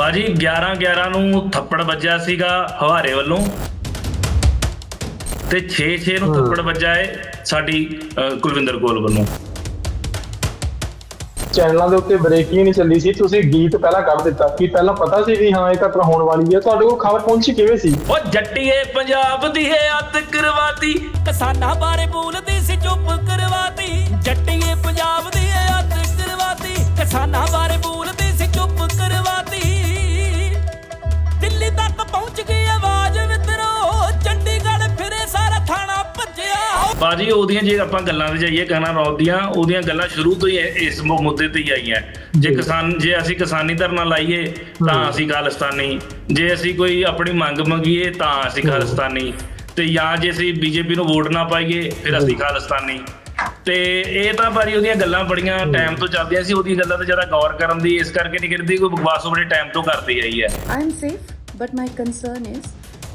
ਭਾਜੀ 11 11 ਨੂੰ ਥੱਪੜ ਵੱਜਿਆ ਸੀਗਾ ਹਵਾਰੇ ਵੱਲੋਂ। ਤੇ 6 6 ਨੂੰ ਥੱਪੜ ਵੱਜਾ ਹੈ ਸਾਡੀ ਕੁਲਵਿੰਦਰ ਕੌਰ ਵੱਲੋਂ। ਚੈਨਲਾਂ ਦੇ ਉੱਤੇ ਬ੍ਰੇਕਿੰਗ ਨਹੀਂ ਚੱਲੀ ਸੀ। ਤੁਸੀਂ ਗੀਤ ਪਹਿਲਾਂ ਕੱਢ ਦਿੱਤਾ ਕੀ ਪਹਿਲਾਂ ਪਤਾ ਸੀ ਵੀ ਹਾਂ ਇਹ ਘਟਨਾ ਹੋਣ ਵਾਲੀ ਹੈ ਤੁਹਾਡੇ ਕੋਲ ਖਬਰ ਪਹੁੰਚੀ ਕਿਵੇਂ ਸੀ? ਉਹ ਜੱਟੀਏ ਪੰਜਾਬ ਦੀ ਹੈ ਅੱਤ ਕਰਵਾਤੀ। ਕਿਸਾਨਾਂ ਬਾਰੇ ਬੋਲਦੀ ਸੀ ਚੁੱਪ ਕਰਵਾਤੀ। ਜੱਟੀਏ ਪੰਜਾਬ ਦੀ ਇਹ ਅੱਤ ਕਰਵਾਤੀ। ਕਿਸਾਨਾਂ ਬਾਰੇ ਬੋਲਦੀ ਬਾਜੀ ਉਹਦੀਆਂ ਜੇ ਆਪਾਂ ਗੱਲਾਂ ਤੇ ਜਾਈਏ ਕਹਿਣਾ ਰੌਬ ਦੀਆਂ ਉਹਦੀਆਂ ਗੱਲਾਂ ਸ਼ੁਰੂ ਤੋਂ ਹੀ ਇਸ ਮੁੱਦੇ ਤੇ ਹੀ ਆਈਆਂ। ਜੇ ਕਿਸਾਨ ਜੇ ਅਸੀਂ ਕਿਸਾਨੀ ਧਰਨਾ ਲਾਈਏ ਤਾਂ ਅਸੀਂ ਖਾਲਸਤਾਨੀ ਜੇ ਅਸੀਂ ਕੋਈ ਆਪਣੀ ਮੰਗ ਮੰਗੀਏ ਤਾਂ ਅਸੀਂ ਖਾਲਸਤਾਨੀ ਤੇ ਜਾਂ ਜੇ ਅਸੀਂ ਬੀਜੇਪੀ ਨੂੰ ਵੋਟ ਨਾ ਪਾਈਏ ਫਿਰ ਅਸੀਂ ਖਾਲਸਤਾਨੀ ਤੇ ਇਹ ਤਾਂ ਬਾਰੀ ਉਹਦੀਆਂ ਗੱਲਾਂ ਬੜੀਆਂ ਟਾਈਮ ਤੋਂ ਚੱਲਦੀਆਂ ਸੀ ਉਹਦੀਆਂ ਗੱਲਾਂ ਤੇ ਜ਼ਿਆਦਾ ਗੌਰ ਕਰਨ ਦੀ ਇਸ ਕਰਕੇ ਨਹੀਂ ਕਰਦੀ ਕੋਈ ਬਕਵਾਸ ਉਹਨੇ ਟਾਈਮ ਤੋਂ ਕਰਦੀ ਆਈ ਹੈ I safe but my concern is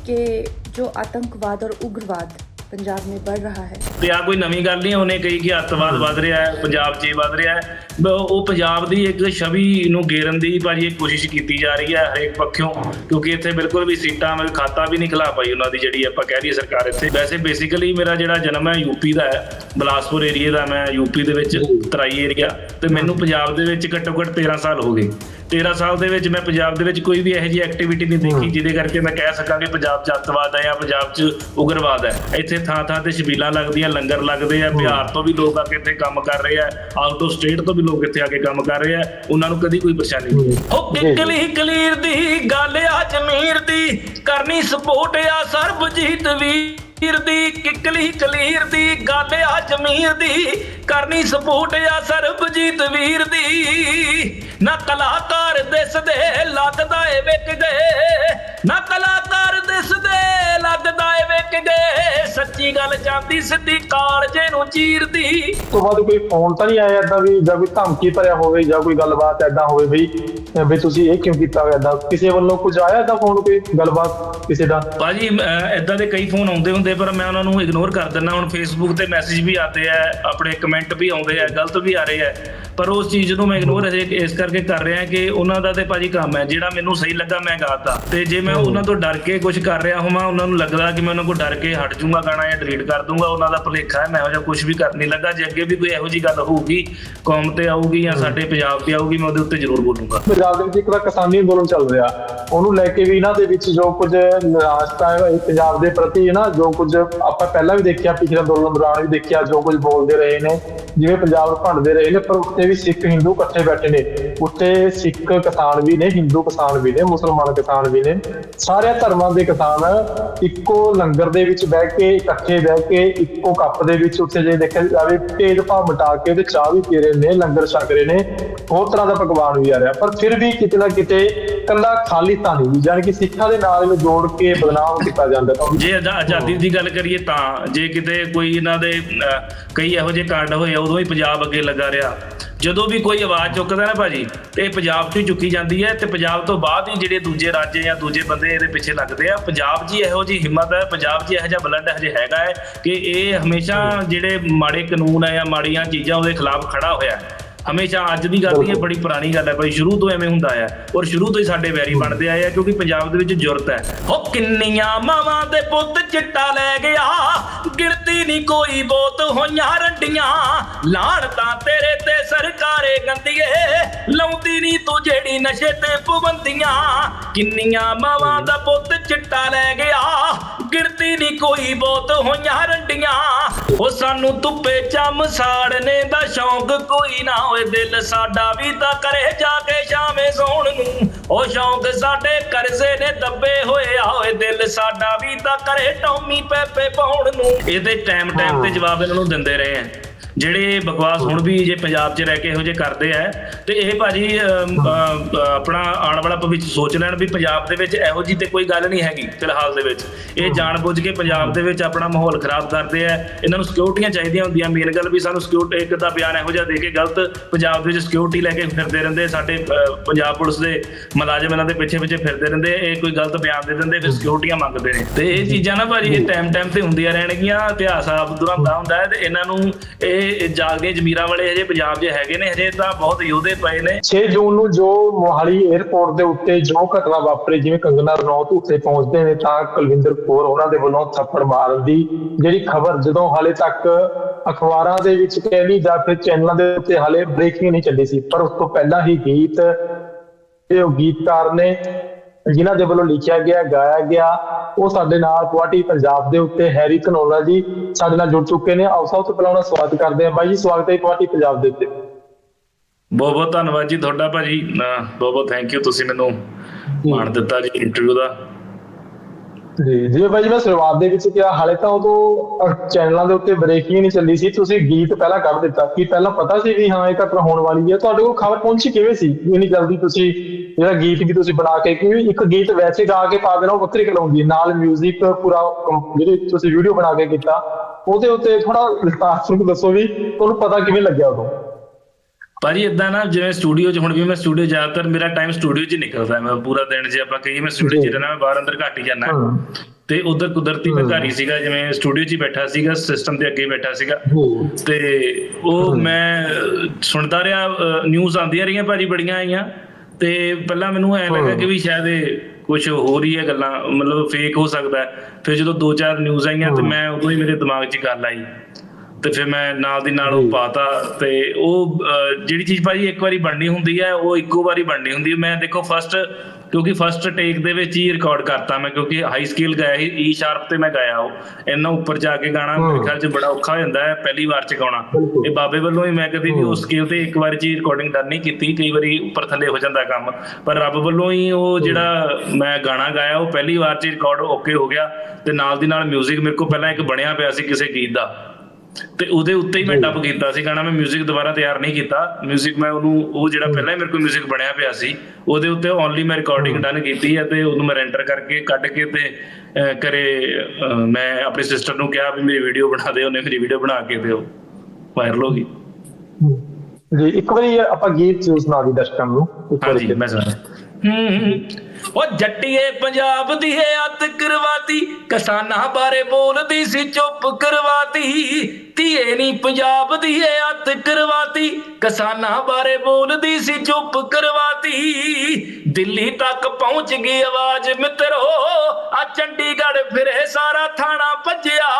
ਕਿ ਜੋ ਆਤੰਕਵਾਦ ਔਰ ਉਗਰਵਾਦ पंजाब में बढ़ रहा है ਤੇ ਆ ਕੋਈ ਨਵੀਂ ਗੱਲ ਨਹੀਂ ਉਹਨੇ ਕਹੀ ਕਿ ਅੱਤਵਾਦ ਵੱਧ ਰਿਹਾ ਹੈ ਪੰਜਾਬ 'ਚ ਇਹ ਵੱਧ ਰਿਹਾ ਹੈ ਬ- ਉਹ ਪੰਜਾਬ ਦੀ ਇੱਕ ਛਵੀ ਨੂੰ ਗੇਰਨ ਦੀ ਭਾਜੀ ਇੱਕ ਕੋਸ਼ਿਸ਼ ਕੀਤੀ ਜਾ ਰਹੀ ਹੈ ਹਰੇਕ ਪੱਖੋਂ ਕਿਉਂਕਿ ਇੱਥੇ ਬਿਲਕੁਲ ਵੀ ਸੀਟਾਂ ਵਿੱਚ ਖਾਤਾ ਵੀ ਨਹੀਂ ਖਿਲਾ ਪਾਈ ਉਹਨਾਂ ਦੀ ਜਿਹੜੀ ਆਪਾਂ ਕਹਿ ਰਹੀ ਸਰਕਾਰ ਇੱਥੇ ਵੈਸੇ ਬੇਸਿਕਲੀ ਮੇਰਾ ਜਿਹੜਾ ਜਨਮ ਹੈ ਯੂਪੀ ਦਾ ਹੈ ਬਲਾਸਪੁਰ ਏਰੀਆ ਦਾ ਮੈਂ ਯੂਪੀ ਦੇ ਵਿੱਚ ਤਰਾਈ ਏਰੀਆ ਤੇ ਮੈਨੂੰ ਪੰਜਾਬ ਦੇ ਵਿੱਚ ਘੱਟੋ ਘੱਟ 13 ਸਾਲ ਹੋ ਗਏ 13 ਸਾਲ ਦੇ ਵਿੱਚ ਮੈਂ ਪੰਜਾਬ ਦੇ ਵਿੱਚ ਕੋਈ ਵੀ ਇਹੋ ਜਿਹੀ ਐਕਟੀਵਿਟੀ ਨਹੀਂ ਦੇਖੀ ਜਿਹਦੇ ਕਰਕੇ ਮੈਂ ਕਹਿ ਸਕਾਂ ਕਿ ਪੰਜਾਬ 'ਚ ਅੱਤਵਾਦ ਹੈ ਜਾਂ ਪੰਜਾਬ 'ਚ ਉਗਰਵਾਦ ਹੈ ਇੱਥੇ ਥਾਂ ਥਾਂ ਤੇ ਛਬੀਲਾਂ ਲੱਗਦੀਆਂ ਲੰਗਰ ਲੱਗਦੇ ਆ ਬਿਹਾਰ ਤੋਂ ਵੀ ਲੋਕ ਆ ਕੇ ਇੱਥੇ ਕੰਮ ਕਰ ਰਹੇ ਆ ਆਊਟ ਆਫ ਸਟੇਟ ਤੋਂ ਵੀ ਲੋਕ ਇੱਥੇ ਆ ਕੇ ਕੰਮ ਕਰ ਰਹੇ ਆ ਉਹਨਾਂ ਨੂੰ ਕਦੀ ਕੋਈ ਪਰੇਸ਼ਾਨੀ ਨਹੀਂ। ਉਹ ਕਿਕਲੀ ਕਲੀਰ ਦੀ ਗੱਲ ਆ ਜ਼ਮੀਰ ਦੀ ਕਰਨੀ ਸਪੋਰਟ ਆ ਸਰਬਜੀਤ ਵੀਰ ਦੀ ਕਿਕਲੀ ਕਲੀਰ ਦੀ ਗੱਲ ਆ ਜ਼ਮੀਰ ਦੀ ਕਰਨੀ ਸਪੋਰਟ ਆ ਸਰਬਜੀਤ ਵੀਰ ਦੀ। ਨਾ ਕਲਾਕਾਰ ਦਿਸਦੇ ਲੱਗਦਾ ਏ ਵਿਕ ਗਏ ਨਾ ਕਲਾਕਾਰ ਦਿਸਦੇ ਲੱਗਦਾ ਏ ਵਿਕ ਗਏ ਸੱਚੀ ਗੱਲ ਜਾਂਦੀ ਸਿੱਧੀ ਕਾਲਜੇ ਨੂੰ ਚੀਰਦੀ। ਤੋਂ ਬਾਅਦ ਕੋਈ ਫੋਨ ਤਾਂ ਨਹੀਂ ਆਇਆ ਏਦਾਂ ਵੀ ਜਾਂ ਕੋਈ ਧਮਕੀ ਭਰਿਆ ਹੋਵੇ ਜਾਂ ਕੋਈ ਗੱਲਬਾਤ ਏਦਾਂ ਹੋਵੇ ਬਈ ਵੀ ਤੁਸੀਂ ਇਹ ਕਿਉਂ ਕੀਤਾ ਏਦਾਂ? ਕਿਸੇ ਵੱਲੋਂ ਕੁਝ ਆਇਆ ਏਦਾਂ ਫੋਨ ਕੋਈ ਗੱਲਬਾਤ ਕਿਸੇ ਦਾ? ਭਾਜੀ ਇਦਾਂ ਦੇ ਕਈ ਫੋਨ ਆਉਂਦੇ ਹੁੰਦੇ ਪਰ ਮੈਂ ਉਹਨਾਂ ਨੂੰ ਇਗਨੋਰ ਕਰ ਦਿੰਦਾ। ਹੁਣ ਫੇਸਬੁੱਕ ਤੇ ਮੈਸੇਜ ਵੀ ਆਉਂਦੇ ਆ ਆਪਣੇ ਕਮੈਂਟ ਵੀ ਆਉਂਦੇ ਆ ਗਲਤ ਵੀ ਆ ਰਹੇ ਆ। ਪਰ ਉਸ ਚੀਜ਼ ਨੂੰ ਮੈਂ ਇਗਨੋਰ ਇਸ ਕਰਕੇ ਕਰ ਰਿਹਾ ਕਿ ਉਹਨਾਂ ਦਾ ਤੇ ਭਾਜੀ ਕੰਮ ਹੈ। ਜਿਹੜਾ ਮੈਨੂੰ ਸਹੀ ਲੱਗਾ ਮੈਂ ਗਾਤਾ। ਤੇ ਜੇ ਮੈਂ ਉਹਨਾਂ ਤੋਂ ਡਰ ਕੇ ਕੁਝ ਕਰ ਰਿਹਾ ਹੋਵਾਂ, ਉਹਨਾਂ ਨੂੰ ਲੱਗਦਾ ਕਿ ਮੈਂ ਉਹਨਾਂ ਕੋਲ ਡਰ ਕੇ ਹਟ ਜਾਊਂਗਾ, ਗਾਣਾ ਜਾਂ ਡਿਲੀਟ ਕਰ ਦੂੰਗਾ ਉਹਨਾਂ ਦਾ ਭੁਲੇਖਾ ਹੈ, ਮੈਂ ਇਹੋ ਜਿਹਾ ਕੁਝ ਵੀ ਕਰ ਨਹੀਂ ਲੱਗਾ। ਜੇ ਅੱਗੇ ਵੀ ਕੋਈ ਇਹੋ ਜੀ ਗੱਲ ਹੋਊਗੀ, ਕੌਮ ਤੇ ਆਊਗੀ ਜਾਂ ਸਾਡੇ ਪੰਜਾਬ ਤੇ ਆਊਗੀ, ਮੈਂ ਉਹਦੇ ਉੱਤੇ ਜ਼ਰੂਰ ਬੋਲੂੰਗਾ। ਪੰਜਾਬ ਦੇ ਵਿੱਚ ਇੱਕ ਤਾਂ ਕਿਸਾਨੀ ਅੰਦੋਲਨ ਚੱਲ ਰਿਹਾ। ਉਹਨੂੰ ਲੈ ਕੇ ਵੀ ਇਹਨਾਂ ਦੇ ਵਿੱਚ ਜੋ ਕੁਝ ਨਿਰਾਸ਼ਤਾ ਹੈ ਪੰਜਾਬ ਦੇ ਪ੍ਰਤੀ ਹੈ ਨਾ ਜੋ ਕੁਝ ਆਪਾਂ ਪਹਿਲਾਂ ਵੀ ਦੇਖਿਆ, ਪਿਛਲੇ ਅੰਦੋਲਨ ਦੌਰਾਨ ਵੀ ਦੇਖਿਆ, ਜੋ ਕੁਝ ਬੋਲਦੇ ਰਹੇ ਨੇ, ਜਿਵੇਂ ਪੰਜਾਬ ਭੰਡਦੇ ਰਹੇ ਨੇ, ਪਰ ਉੱਤੇ ਵੀ ਸਿੱਖ, ਹਿੰਦੂ ਇਕੱਠੇ ਬੈਠੇ ਨੇ। ਉੱਤੇ ਸਿੱਖ ਕਿਸਾਨ ਵੀ ਨੇ, ਹਿੰਦੂ ਕਿਸਾਨ ਵੀ ਨੇ, ਮੁਸਲਮਾਨ ਕਿਸਾਨ ਵੀ ਨੇ ਸਾਰੇ ਧਰਮਾਂ ਦੇ ਕਿਸਾਨ ਇੱਕੋ ਲੰਗਰ ਦੇ ਵਿੱਚ ਬਹਿ ਕੇ, ਇਕੱਠੇ ਬਹਿ ਕੇ, ਇੱਕੋ ਕੱਪ ਦੇ ਵਿੱਚ ਉੱਥੇ ਜੇ ਦੇਖਿਆ ਜਾਵੇ ਭੇਦ ਭਾਵ ਮਿਟਾ ਕੇ ਉਹਦੇ ਚਾਹ ਵੀ ਪੀ ਰਹੇ ਨੇ, ਲੰਗਰ ਛਕ ਰਹੇ ਨੇ, ਬਹੁਤ ਤਰ੍ਹਾਂ ਦਾ ਪਕਵਾਨ ਵੀ ਆ ਰਿਹਾ। ਪਰ ਫਿਰ ਵੀ ਕਿਤੇ ਨਾ ਕਿਤੇ ਕੱਲਾ ਖਾਲਿਸਤਾਨੀ ਵੀ ਜਾਣੀ ਕਿ ਸਿੱਖਾਂ ਦੇ ਨਾਲ ਇਹਨੂੰ ਜੋੜ ਕੇ ਬਦਨਾਮ ਕੀਤਾ ਜਾਂਦਾ ਜੇ ਆਜ਼ਾਦੀ ਦੀ ਗੱਲ ਕਰੀਏ ਤਾਂ, ਜੇ ਕਿਤੇ ਕੋਈ ਇਹਨਾਂ ਦੇ ਕਈ ਇਹੋ ਜਿਹੇ ਕਾਂਡ ਹੋਏ ਉਦੋਂ ਹੀ ਪੰਜਾਬ ਅੱਗੇ ਲੱਗਾ ਰਿਹਾ। ਜਦੋਂ ਵੀ ਕੋਈ ਆਵਾਜ਼ ਚੁੱਕਦਾ ਨਾ ਭਾਜੀ ਤੇ ਇਹ ਪੰਜਾਬ ਤੋਂ ਹੀ ਚੁੱਕੀ ਜਾਂਦੀ ਹੈ ਤੇ ਪੰਜਾਬ ਤੋਂ ਬਾਅਦ ਹੀ ਜਿਹੜੇ ਦੂਜੇ ਰਾਜ ਜਾਂ ਦੂਜੇ ਬੰਦੇ ਇਹਦੇ ਪਿੱਛੇ ਲੱਗਦੇ ਆ। ਪੰਜਾਬ 'ਚ ਹੀ ਇਹੋ ਜਿਹੀ ਹਿੰਮਤ ਹੈ, ਪੰਜਾਬ 'ਚ ਇਹੋ ਜਿਹਾ ਬਲੱਡ ਹਜੇ ਹੈਗਾ ਹੈ ਕਿ ਇਹ ਹਮੇਸ਼ਾ ਜਿਹੜੇ ਮਾੜੇ ਕਾਨੂੰਨ ਆ ਜਾਂ ਮਾੜੀਆਂ ਚੀਜ਼ਾਂ ਉਹਦੇ ਖਿਲਾਫ ਖੜਾ ਹੋਇਆ ਹੈ। ਹਮੇਸ਼ਾ ਅੱਜ ਦੀ ਗੱਲ ਨਹੀਂ ਹੈ ਬੜੀ ਪੁਰਾਣੀ ਗੱਲ ਹੈ ਭਾਈ ਸ਼ੁਰੂ ਤੋਂ ਐਵੇਂ ਹੁੰਦਾ ਆਇਆ ਔਰ ਸ਼ੁਰੂ ਤੋਂ ਹੀ ਸਾਡੇ ਵੈਰੀ ਬਣਦੇ ਆਏ ਆ ਕਿਉਂਕਿ ਪੰਜਾਬ ਦੇ ਵਿੱਚ ਜੁਰਤ ਹੈ। ਹੋ ਕਿੰਨੀਆਂ ਮਾਵਾਂ ਦੇ ਪੁੱਤ ਚਿੱਟਾ ਲੈ ਗਿਆ ਗਿਣਤੀ ਨਹੀਂ ਕੋਈ ਬੋਤ ਹੋਈਆਂ ਰੰਡੀਆਂ। ਲਾਣ ਤਾਂ ਤੇਰੇ ਤੇ ਸਰਕਾਰੇ ਗੰਦੀਏ ਲਾਉਂਦੀ ਨਹੀਂ ਤੂੰ ਜਿਹੜੀ ਨਸ਼ੇ ਤੇ ਪਾਬੰਦੀਆਂ। ਕਿੰਨੀਆਂ ਮਾਵਾਂ ਦਾ ਪੁੱਤ ਚਿੱਟਾ ਲੈ ਗਿਆ ਗਿਣਤੀ ਨਹੀਂ ਕੋਈ ਬੋਤ ਹੋਈਆਂ ਰੰਡੀਆਂ। ਉਹ ਸਾਨੂੰ ਧੁੱਪੇ ਚਮ ਸਾੜਨੇ ਦਾ ਸ਼ੌਂਕ ਕੋਈ ਨਾ ਹੋਏ ਦਿਲ ਸਾਡਾ ਵੀ ਤਾਂ ਕਰੇ ਜਾ ਕੇ ਸ਼ਾਮੇ ਸੌਣ ਨੂੰ। ਉਹ ਸ਼ੌਂਕ ਸਾਡੇ ਕਰਜ਼ੇ ਨੇ ਦੱਬੇ ਹੋਏ ਆ। ਓਏ ਦਿਲ ਸਾਡਾ ਵੀ ਤਾਂ ਕਰੇ ਟੌਮੀ ਪੈਪੇ ਪਾਉਣ ਨੂੰ। ਇਹਦੇ ਟਾਈਮ ਟਾਈਮ ਤੇ ਜਵਾਬ ਇਹਨਾਂ ਨੂੰ ਦਿੰਦੇ ਰਹੇ ਆ। ਜਿਹੜੇ ਬਕਵਾਸ ਹੁਣ ਵੀ ਜੇ ਪੰਜਾਬ 'ਚ ਰਹਿ ਕੇ ਇਹੋ ਜਿਹੇ ਕਰਦੇ ਆ ਤੇ ਇਹ ਭਾਜੀ ਆਪਣਾ ਆਉਣ ਵਾਲਾ ਭਵਿੱਖ ਸੋਚ ਲੈਣ ਵੀ ਪੰਜਾਬ ਦੇ ਵਿੱਚ ਇਹੋ ਜਿਹੀ ਤੇ ਕੋਈ ਗੱਲ ਨਹੀਂ ਹੈਗੀ ਫਿਲਹਾਲ ਦੇ ਵਿੱਚ। ਇਹ ਜਾਣਬੁੱਝ ਕੇ ਪੰਜਾਬ ਦੇ ਵਿੱਚ ਆਪਣਾ ਮਾਹੌਲ ਖਰਾਬ ਕਰਦੇ ਆ। ਇਹਨਾਂ ਨੂੰ ਸਿਕਿਉਰਟੀਆਂ ਚਾਹੀਦੀਆਂ ਹੁੰਦੀਆਂ। ਮੇਨ ਗੱਲ ਵੀ ਸਾਨੂੰ ਸਿਕਿਉਰਿਟੀ ਇੱਕ ਦਾ ਬਿਆਨ ਇਹੋ ਜਿਹਾ ਦੇ ਕੇ ਗਲਤ ਪੰਜਾਬ ਦੇ ਵਿੱਚ ਸਿਕਿਉਰਿਟੀ ਲੈ ਕੇ ਫਿਰਦੇ ਰਹਿੰਦੇ ਸਾਡੇ ਪੰਜਾਬ ਪੁਲਿਸ ਦੇ ਮੁਲਾਜ਼ਮ ਇਹਨਾਂ ਦੇ ਪਿੱਛੇ ਪਿੱਛੇ ਫਿਰਦੇ ਰਹਿੰਦੇ ਇਹ ਕੋਈ ਗਲਤ ਬਿਆਨ ਦੇ ਦਿੰਦੇ ਫਿਰ ਸਿਕਿਉਰਟੀਆਂ ਮੰਗਦੇ ਨੇ। ਤੇ ਇਹ ਚੀਜ਼ਾਂ ਨਾ ਭਾਜੀ ਇਹ ਟਾਈਮ ਟਾਈਮ ਤੇ ਹੁੰਦੀਆਂ ਰਹਿਣਗੀਆਂ ਇਤਿਹਾਸ ਆਪ ਦੁਹਰਾਉਂਦਾ ਹੁੰਦਾ ਹੈ ਤੇ ਇਹਨਾਂ ਨੂੰ ਇਹ ਹਜੇ ਜਾਗਦੀਆਂ ਜ਼ਮੀਰਾਂ ਵਾਲੇ ਹਜੇ ਪੰਜਾਬ 'ਚ ਹੈਗੇ ਨੇ, ਹਜੇ ਤਾਂ ਬਹੁਤ ਯੋਧੇ ਪਏ ਨੇ। 6 ਜੂਨ ਨੂੰ ਜੋ ਮੋਹਾਲੀ 에ਅਰਪੋਰਟ ਦੇ ਉੱਤੇ ਜੋ ਘਟਨਾ ਵਾਪਰੀ, ਜਿਵੇਂ ਕੰਗਨਾ ਰਣੌਤ ਉੱਤੇ ਪਹੁੰਚਦੇ ਨੇ, ਤਾਂ ਕੁਲਵਿੰਦਰ ਕੌਰ ਉਹਨਾਂ ਦੇ ਵੱਲੋਂ ਥੱਪੜ ਮਾਰਨ ਦੀ ਜਿਹੜੀ ਖਬਰ ਜਦੋਂ ਹਾਲੇ ਤੱਕ ਅਖਬਾਰਾਂ ਦੇ ਵਿੱਚ ਕਹਿਲੀ ਜਾਂ ਫਿਰ ਚੈਨਲਾਂ ਦੇ ਉੱਤੇ ਹਾਲੇ ਬ੍ਰੇਕਿੰਗ ਨਹੀਂ ਚੱਲੀ ਸੀ, ਪਰ ਉਸ ਤੋਂ ਪਹਿਲਾਂ ਹੀ ਗੀਤ, ਇਹ ਗੀਤਕਾਰ ਨੇ ਜਿਨ੍ਹਾਂ ਦੇ ਵੱਲੋਂ ਲਿਖਿਆ ਗਿਆ ਗਾਇਆ ਗਿਆ ਉਹ ਸਾਡੇ ਨਾਲ ਪੁਆਟੀ ਪੰਜਾਬ ਦੇ ਉੱਤੇ ਹੈਰੀ ਕਨੋਲਾ ਜੀ ਸਾਡੇ ਨਾਲ ਜੁੜ ਚੁੱਕੇ ਨੇ। ਆਓ ਸਭ ਤੋਂ ਪਹਿਲਾਂ ਉਹਨਾਂ ਦਾ ਸਵਾਗਤ ਕਰਦੇ ਹਾਂ। ਬਾਈ ਜੀ ਸਵਾਗਤ ਹੈ ਪੁਆਟੀ ਪੰਜਾਬ ਦੇ ਉੱਤੇ। ਬਹੁਤ ਬਹੁਤ ਧੰਨਵਾਦ ਜੀ ਤੁਹਾਡਾ ਭਾਜੀ। ਬਹੁਤ ਬਹੁਤ ਥੈਂਕ ਯੂ ਤੁਸੀਂ ਮੈਨੂੰ ਮਾਣ ਦਿੱਤਾ ਜੀ ਇੰਟਰਵਿਊ ਦਾ। ਜੀ ਜਿਵੇਂ ਜੀ ਮੈਂ ਸ਼ੁਰੂਆਤ ਦੇ ਵਿੱਚ ਕਿਹਾ ਹਾਲੇ ਤਾਂ ਉਦੋਂ ਚੈਨਲਾਂ ਦੇ ਉੱਤੇ ਬ੍ਰੇਕਿੰਗ ਨਹੀਂ ਚੱਲੀ ਸੀ। ਤੁਸੀਂ ਗੀਤ ਪਹਿਲਾਂ ਕੱਢ ਦਿੱਤਾ ਕੀ ਪਹਿਲਾਂ ਪਤਾ ਸੀ ਵੀ ਹਾਂ ਇਹ ਘਟਨਾ ਹੋਣ ਵਾਲੀ ਹੈ? ਤੁਹਾਡੇ ਕੋਲ ਖਬਰ ਪਹੁੰਚੀ ਕਿਵੇਂ ਸੀ? ਇੰਨੀ ਜਲਦੀ ਤੁਸੀਂ ਜਿਹੜਾ ਗੀਤ ਵੀ ਤੁਸੀਂ ਬਣਾ ਕੇ ਕਿਉਂਕਿ ਇੱਕ ਗੀਤ ਵੈਸੇ ਗਾ ਕੇ ਪਾ ਦੇਣਾ ਉਹ ਵੱਖਰੀ ਗੱਲ ਹੁੰਦੀ ਨਾਲ 뮤직 ਪੂਰਾ ਜਿਹੜੀ ਤੁਸੀਂ ਵੀਡੀਓ ਬਣਾ ਕੇ ਕੀਤਾ ਉਹਦੇ ਉੱਤੇ ਥੋੜਾ ਵਿਸਤਾਰ ਸੁਣ ਦੱਸੋ ਵੀ ਤੁਹਾਨੂੰ ਪਤਾ ਕਿਵੇਂ ਲੱਗਿਆ ਉਦੋਂ ਭਾਜੀ ਇਦਾਂ ਨਾ ਜਿਵੇਂ ਸਟੂਡੀਓ 'ਚ ਹੁਣ ਵੀ ਮੈਂ ਸਟੂਡੀਓ ਜ਼ਿਆਦਾਤਰ ਮੇਰਾ ਟਾਈਮ ਸਟੂਡੀਓ 'ਚ ਹੀ ਨਿਕਲਦਾ। ਮੈਂ ਪੂਰਾ ਦਿਨ ਜੇ ਆਪਾਂ ਕਹੀਏ ਮੈਂ ਸਟੂਡੀਓ 'ਚ। ਰਹਿਣਾ ਮੈਂ ਬਾਹਰ ਅੰਦਰ ਘੱਟ ਹੀ ਜਾਂਦਾ। ਤੇ ਉਧਰ ਕੁਦਰਤੀ ਮੈਂ। ਘਰ ਹੀ ਸੀਗਾ ਜਿਵੇਂ ਸਟੂਡੀਓ 'ਚ ਹੀ ਬੈਠਾ ਸੀਗਾ ਸਿਸਟਮ ਦੇ ਅੱਗੇ ਬੈਠਾ ਸੀਗਾ ਤੇ ਉਹ ਮੈਂ ਸੁਣਦਾ ਰਿਹਾ ਨਿਊਜ਼ ਆਉਂਦੀਆਂ ਰਹੀਆਂ ਭਾਜੀ ਬੜੀਆਂ ਆਈਆਂ ਤੇ ਪਹਿਲਾਂ ਮੈਨੂੰ ਐ ਲੱਗਾ। ਕਿ ਵੀ ਸ਼ਾਇਦ ਇਹ ਕੁਝ ਹੋ ਰਹੀ ਹੈ ਗੱਲਾਂ ਮਤਲਬ ਫੇਕ ਹੋ ਸਕਦਾ ਫਿਰ ਜਦੋਂ ਦੋ ਚਾਰ ਨਿਊਜ਼ ਆਈਆਂ ਤੇ। ਮੈਂ ਉਦੋਂ ਹੀ ਮੇਰੇ ਦਿਮਾਗ 'ਚ ਗੱਲ ਆਈ ਤੇ ਫਿਰ ਮੈਂ ਨਾਲ ਦੀ ਨਾਲ ਉਹ। ਪਾਤਾ ਤੇ ਉਹ ਜਿਹੜੀ ਚੀਜ਼ ਭਾਜੀ ਇੱਕ ਵਾਰੀ ਬਣਨੀ ਹੁੰਦੀ ਹੈ ਉਹ ਇੱਕੋ ਵਾਰੀ ਬਣਨੀ ਹੁੰਦੀ ਹੈ ਮੈਂ ਦੇਖੋ ਫਸਟ ਕਿਉਂਕਿ ਫਸਟ ਟੇਕ ਦੇ ਵਿੱਚ ਹੀ ਰਿਕਾਰਡ ਕਰਤਾ ਮੈਂ ਕਿਉਂਕਿ ਹਾਈ ਸਕੇਲ ਗਾਇਆ ਸੀ ਈ ਸ਼ਾਰਪ ਤੇ ਮੈਂ ਗਾਇਆ ਉਹ ਇੰਨਾ ਉੱਪਰ ਜਾ ਕੇ ਗਾਣਾ ਮੇਰੇ। ਖਿਆਲ 'ਚ ਬੜਾ ਔਖਾ ਹੋ ਜਾਂਦਾ ਹੈ ਪਹਿਲੀ ਵਾਰ 'ਚ ਗਾਉਣਾ। ਇਹ ਬਾਬੇ ਵੱਲੋਂ ਹੀ ਮੈਂ ਕਦੀ ਵੀ। ਉਸ ਸਕੇਲ ਤੇ ਇੱਕ ਵਾਰ 'ਚ ਹੀ ਰਿਕਾਰਡਿੰਗ ਡਨ ਨਹੀਂ ਕੀਤੀ ਕਈ ਵਾਰੀ ਉੱਪਰ ਥੱਲੇ ਹੋ ਜਾਂਦਾ ਕੰਮ ਪਰ ਰੱਬ ਵੱਲੋਂ ਹੀ ਉਹ ਜਿਹੜਾ ਮੈਂ ਗਾਣਾ ਗਾਇਆ ਉਹ ਪਹਿਲੀ ਵਾਰ 'ਚ ਰਿਕਾਰਡ ਓਕੇ ਹੋ ਗਿਆ ਤੇ ਨਾਲ ਦੀ ਨਾਲ 뮤직 ਮੇਰੇ ਕੋਲ ਪਹਿਲਾਂ ਇੱਕ ਬਣਿਆ ਪਿਆ ਸੀ ਕਿਸੇ ਗੀਤ ਦਾ ਤੇ ਉਹਦੇ ਉੱਤੇ ਹੀ ਮੈਂ ਜੀ। ਡੱਬ ਕੀਤਾ ਸੀ ਗਾਣਾ ਮੈਂ 뮤직 ਦੁਬਾਰਾ ਤਿਆਰ ਨਹੀਂ ਕੀਤਾ 뮤직 ਮੈਂ ਉਹਨੂੰ ਉਹ ਜਿਹੜਾ ਪਹਿਲਾਂ ਹੀ ਮੇਰੇ ਕੋਲ 뮤직 ਬਣਿਆ ਪਿਆ ਸੀ ਉਹਦੇ ਉੱਤੇ ਓਨਲੀ ਮੈਂ ਰਿਕਾਰਡਿੰਗ ਡਨ ਕੀਤੀ ਹੈ ਤੇ ਉਹਨੂੰ ਮੈਂ ਰੈਂਟਰ ਕਰਕੇ ਕੱਢ ਕੇ ਤੇ ਅਹ, ਕਰੇ ਅਹ, ਮੈਂ ਆਪਣੇ ਸਿਸਟਰ ਨੂੰ ਕਿਹਾ ਵੀ ਮੇਰੀ ਵੀਡੀਓ ਬਣਾ ਦੇ ਉਹਨੇ ਮੇਰੀ ਵੀਡੀਓ ਬਣਾ ਕੇ ਤੇ ਉਹ ਵਾਇਰਲ ਹੋ ਗਈ ਜੀ ਇੱਕ ਵਾਰੀ ਆਪਾਂ ਗੀਤ ਜ਼ਰੂਰ ਸੁਣਾ ਦੀ ਦਰਸ਼ਕਾਂ ਨੂੰ ਇੱਕ ਵਾਰੀ ਹਾਂਜੀ ਮੈਂ ਸੁਣਾ ਹੂੰ ਉਹ ਜੱਟੀਏ ਪੰਜਾਬ ਦੀ ਹੈ ਅੱਤ ਕਰਵਾਤੀ, ਕਿਸਾਨਾਂ ਬਾਰੇ ਬੋਲਦੀ ਸੀ, ਚੁੱਪ ਕਰਵਾਤੀ। ਧੀਏ ਨਹੀਂ ਪੰਜਾਬ ਦੀ ਹੈ ਅੱਤ ਕਰਵਾਤੀ, ਕਿਸਾਨਾਂ ਬਾਰੇ ਬੋਲਦੀ ਸੀ, ਚੁੱਪ ਕਰਵਾਤੀ। ਦਿੱਲੀ ਤੱਕ ਪਹੁੰਚ ਗਈ ਆਵਾਜ਼ ਮਿੱਤਰੋ, ਆ ਚੰਡੀਗੜ੍ਹ ਫਿਰੇ ਸਾਰਾ ਥਾਣਾ ਭੱਜਿਆ।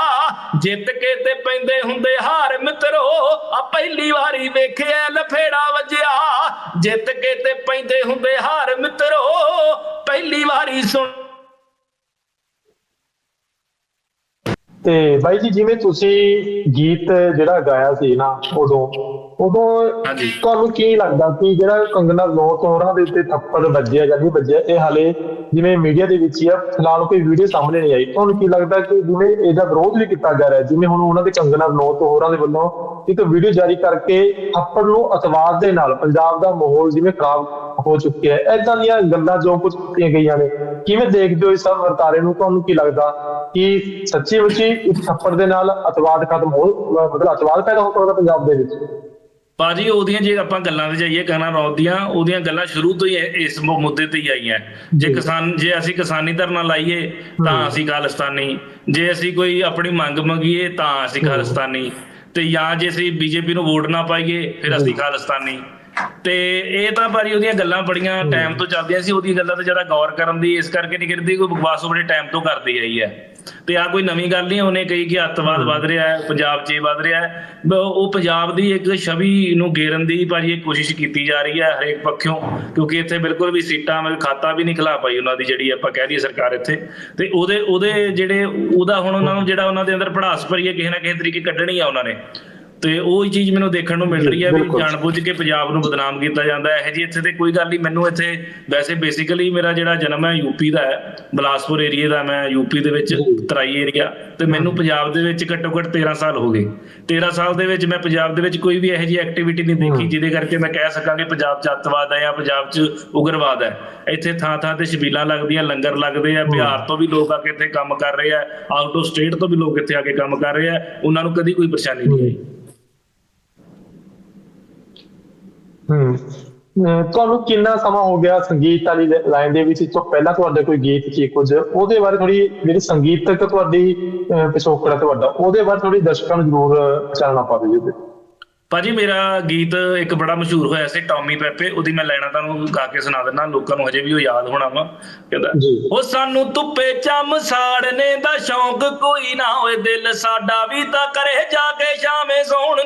ਜਿੱਤ ਕੇ ਤੇ ਪੈਂਦੇ ਹੁੰਦੇ ਹਾਰ ਮਿੱਤਰੋ, ਆ ਪਹਿਲੀ ਵਾਰੀ ਵੇਖਿਆ ਲਫੇੜਾ ਵੱਜਿਆ। ਜਿੱਤ ਕੇ ਤੇ ਪੈਂਦੇ ਹੁੰਦੇ ਹਾਰ ਮਿੱਤਰੋ, ਪਹਿਲੀ ਵਾਰੀ ਸੁਣ ਤੇ ਬਾਈ ਜੀ, ਜਿਵੇਂ ਤੁਸੀਂ ਗੀਤ ਜਿਹੜਾ ਗਾਇਆ ਸੀ ਨਾ ਉਦੋਂ ਉਦੋਂ। ਤੁਹਾਨੂੰ ਕੀ ਲੱਗਦਾ ਕਿ ਜਿਹੜਾ ਕੰਗਨਾ ਰਣੌਤ ਹੋਰਾਂ ਦੇ ਉੱਤੇ ਥੱਪੜ ਵੱਜਿਆ ਜਾਂ ਨਹੀਂ ਵੱਜਿਆ ਇਹ ਹਾਲੇ ਜਿਵੇਂ ਮੀਡੀਆ ਦੇ ਵਿੱਚ ਹੀ ਆ ਫਿਲਹਾਲ ਕੋਈ ਵੀਡੀਓ ਸਾਹਮਣੇ ਨਹੀਂ ਆਈ। ਤੁਹਾਨੂੰ ਕੀ ਲੱਗਦਾ ਕਿ ਜਿਵੇਂ ਇਹਦਾ ਵਿਰੋਧ ਵੀ ਕੀਤਾ ਜਾ ਰਿਹਾ ਜਿਵੇਂ ਹੁਣ ਉਹਨਾਂ ਦੇ ਕੰਗਨਾ ਰਣੌਤ ਹੋਰਾਂ ਦੇ ਵੱਲੋਂ ਇੱਕ ਵੀਡੀਓ ਜਾਰੀ ਕਰਕੇ ਥੱਪੜ ਨੂੰ ਅਤਵਾਦ ਦੇ ਨਾਲ ਪੰਜਾਬ ਦਾ ਮਾਹੌਲ ਜਿਵੇਂ ਖਰਾਬ ਹੋ ਚੁੱਕਿਆ ਹੈ ਐਦਾਂ ਦੀਆਂ ਗੱਲਾਂ ਜੋ ਕੁਝ ਕੀਤੀਆਂ ਗਈਆਂ ਨੇ ਕਿਵੇਂ ਦੇਖਦੇ ਹੋ ਇਸ ਸਭ ਵਰਤਾਰੇ ਨੂੰ? ਤੁਹਾਨੂੰ ਕੀ ਲੱਗਦਾ ਕਿ ਸੱਚੀ ਮੁੱਚੀ ਇਸ ਥੱਪੜ ਦੇ ਨਾਲ ਅਤਵਾਦ ਖਤਮ ਹੋ ਮਤਲਬ ਅਤਵਾਦ ਪੈਦਾ ਹੋ ਸਕਦਾ ਪੰਜਾਬ ਦੇ ਵਿੱਚ? ਬਾਜੀ ਉਹਦੀਆਂ ਜੇ ਆਪਾਂ ਗੱਲਾਂ ਤੇ ਜਾਈਏ ਕਹਿਣਾ ਰੌਤ ਦੀਆਂ ਉਹਦੀਆਂ ਗੱਲਾਂ ਸ਼ੁਰੂ ਤੋਂ ਹੀ ਇਸ ਮੁੱਦੇ ਤੇ ਹੀ ਆਈਆਂ ਜੇ। ਕਿਸਾਨ ਜੇ ਅਸੀਂ ਕਿਸਾਨੀ ਧਰਨਾ ਲਾਈਏ ਤਾਂ। ਅਸੀਂ ਖਾਲਿਸਤਾਨੀ ਜੇ ਅਸੀਂ ਕੋਈ ਆਪਣੀ ਮੰਗ ਮੰਗੀਏ ਤਾਂ ਅਸੀਂ। ਖਾਲਿਸਤਾਨੀ ਤੇ ਜਾਂ ਜੇ ਅਸੀਂ ਬੀਜੇਪੀ ਨੂੰ ਵੋਟ ਨਾ ਪਾਈਏ ਫਿਰ ਅਸੀਂ। ਖਾਲਿਸਤਾਨੀ ਤੇ ਇਹ ਤਾਂ ਭਾਜੀ ਉਹਦੀਆਂ ਗੱਲਾਂ ਬੜੀਆਂ ਟਾਈਮ ਤੋਂ ਚੱਲਦੀਆਂ ਸੀ ਉਹਦੀਆਂ ਗੱਲਾਂ ਤੇ ਜ਼ਿਆਦਾ ਗੌਰ ਕਰਨ ਦੀ ਇਸ ਕਰਕੇ ਨਹੀਂ ਕਰਦੀ ਕੋਈ ਬਕਵਾਸ ਉਹ ਬੜੇ ਟਾਈਮ ਤੋਂ ਕਰਦੀ ਆਈ ਹੈ ਤੇ ਆ ਕੋਈ ਨਵੀਂ ਗੱਲ ਨਹੀਂ ਉਹਨੇ ਕਹੀ ਕਿ ਅੱਤਵਾਦ ਵੱਧ ਰਿਹਾ ਹੈ ਪੰਜਾਬ 'ਚ ਵੱਧ ਰਿਹਾ ਹੈ। ਉਹ ਪੰਜਾਬ ਦੀ ਇੱਕ ਛਵੀ ਨੂੰ ਗੇਰਨ ਦੀ ਭਾਜੀ ਇਹ ਕੋਸ਼ਿਸ਼ ਕੀਤੀ ਜਾ ਰਹੀ ਹੈ ਹਰੇਕ ਪੱਖੋਂ ਕਿਉਂਕਿ ਇੱਥੇ ਬਿਲਕੁਲ ਵੀ ਸੀਟਾਂ ਵਿੱਚ ਖਾਤਾ ਵੀ ਨਹੀਂ ਖਿਲਾ ਪਾਈ ਉਹਨਾਂ ਦੀ ਜਿਹੜੀ ਆਪਾਂ ਕਹਿ ਦਈਏ ਸਰਕਾਰ ਇੱਥੇ। ਤੇ ਉਹਦੇ ਉਹਦੇ ਜਿਹੜੇ ਉਹਦਾ ਹੁਣ ਉਹਨਾਂ ਨੂੰ ਜਿਹੜਾ ਉਹਨਾਂ ਦੇ ਅੰਦਰ ਭੜਾਸ ਭਰੀ ਹੈ ਕਿਸੇ ਨਾ ਕਿਸੇ ਤਰੀਕੇ ਕੱਢਣੀ ਆ ਉਹਨਾਂ ਨੇ। ਤੇ ਉਹ ਹੀ ਚੀਜ਼ ਮੈਨੂੰ ਦੇਖਣ ਨੂੰ ਮਿਲ ਰਹੀ ਹੈ ਵੀ ਬਿਲਕੁਲ। ਜਾਣਬੁੱਝ ਕੇ ਪੰਜਾਬ ਨੂੰ ਬਦਨਾਮ ਕੀਤਾ ਜਾਂਦਾ ਹੈ। ਇਹ ਜੀ ਇੱਥੇ ਤੇ ਕੋਈ ਗੱਲ ਨਹੀਂ ਮੈਨੂੰ ਇੱਥੇ ਵੈਸੇ ਬੇਸਿਕਲੀ ਮੇਰਾ ਜਿਹੜਾ ਜਨਮ ਹੈ ਯੂਪੀ ਦਾ ਹੈ ਬਲਾਸਪੁਰ ਏਰੀਆ ਦਾ ਮੈਂ ਯੂਪੀ ਦੇ ਵਿੱਚ ਜੀ। ਤਰਾਈ ਏਰੀਆ ਤੇ ਮੈਨੂੰ ਪੰਜਾਬ ਦੇ ਵਿੱਚ ਘੱਟੋ ਘੱਟ 13 ਸਾਲ ਹੋ ਗਏ। 13 ਸਾਲ ਦੇ ਵਿੱਚ ਮੈਂ ਪੰਜਾਬ ਦੇ ਵਿੱਚ ਕੋਈ ਵੀ ਇਹੋ ਜਿਹੀ ਐਕਟੀਵਿਟੀ ਨਹੀਂ ਦੇਖੀ। ਜਿਹਦੇ ਕਰਕੇ ਮੈਂ ਕਹਿ ਸਕਾਂ ਕਿ ਪੰਜਾਬ 'ਚ ਅੱਤਵਾਦ ਹੈ ਜਾਂ ਪੰਜਾਬ 'ਚ ਉਗਰਵਾਦ ਹੈ। ਇੱਥੇ ਥਾਂ ਥਾਂ ਤੇ ਛਬੀਲਾਂ ਲੱਗਦੀਆਂ ਲੰਗਰ ਲੱਗਦੇ ਆ ਬਿਹਾਰ ਤੋਂ ਵੀ ਲੋਕ ਆ ਕੇ ਇੱਥੇ ਕੰਮ ਕਰ ਰਹੇ ਆ ਆਊਟ ਆਫ ਸਟੇਟ ਤੋਂ ਵੀ ਲੋਕ ਇੱਥੇ ਆ ਕੇ ਕੰਮ ਕਰ ਰਹੇ ਆ। ਉਹਨਾਂ ਨੂੰ ਕਦੀ ਕੋਈ ਪਰੇਸ਼ਾਨੀ ਨਹੀਂ ਆਈ। ਹੂੰ। ਤੁਹਾਨੂੰ ਕਿੰਨਾ ਸਮਾਂ ਹੋ ਗਿਆ ਸੰਗੀਤ ਵਾਲੀ ਲਾਈਨ ਦੇ ਵਿੱਚ? ਇਸ ਤੋਂ ਪਹਿਲਾਂ ਤੁਹਾਡੇ ਕੋਈ ਗੀਤ ਸੀ ਕੁਝ? ਉਹਦੇ ਬਾਰੇ ਥੋੜੀ ਜਿਹੜੀ ਸੰਗੀਤਕ ਤੁਹਾਡੀ ਅਹ ਪਿਛੋਕੜ ਤੁਹਾਡਾ ਉਹਦੇ ਬਾਰੇ ਥੋੜੀ ਦਰਸ਼ਕਾਂ ਨੂੰ ਜ਼ਰੂਰ ਚਾਨਣਾ ਪਾ ਦਿਓ ਜੀ। ਭਾਜੀ ਮੇਰਾ ਗੀਤ ਇੱਕ ਬੜਾ ਮਸ਼ਹੂਰ ਹੋਇਆ ਸੀ ਟੌਮੀ ਪੈਪੇ। ਉਹਦੀ ਮੈਂ ਲੈਣਾ ਤੁਹਾਨੂੰ ਗਾ ਕੇ ਸੁਣਾ ਦਿੰਦਾ ਲੋਕਾਂ ਨੂੰ ਹਜੇ ਵੀ ਉਹ ਯਾਦ ਹੋਣਾ ਵਾ। ਕਹਿੰਦਾ। ਉਹ ਸਾਨੂੰ ਧੁੱਪੇ ਚੰਮ ਸਾੜਨੇ ਦਾ ਸ਼ੌਂਕ ਕੋਈ ਨਾ ਹੋਏ ਦਿਲ ਸਾਡਾ ਵੀ ਤਾਂ ਕਰੇ ਜਾ ਕੇ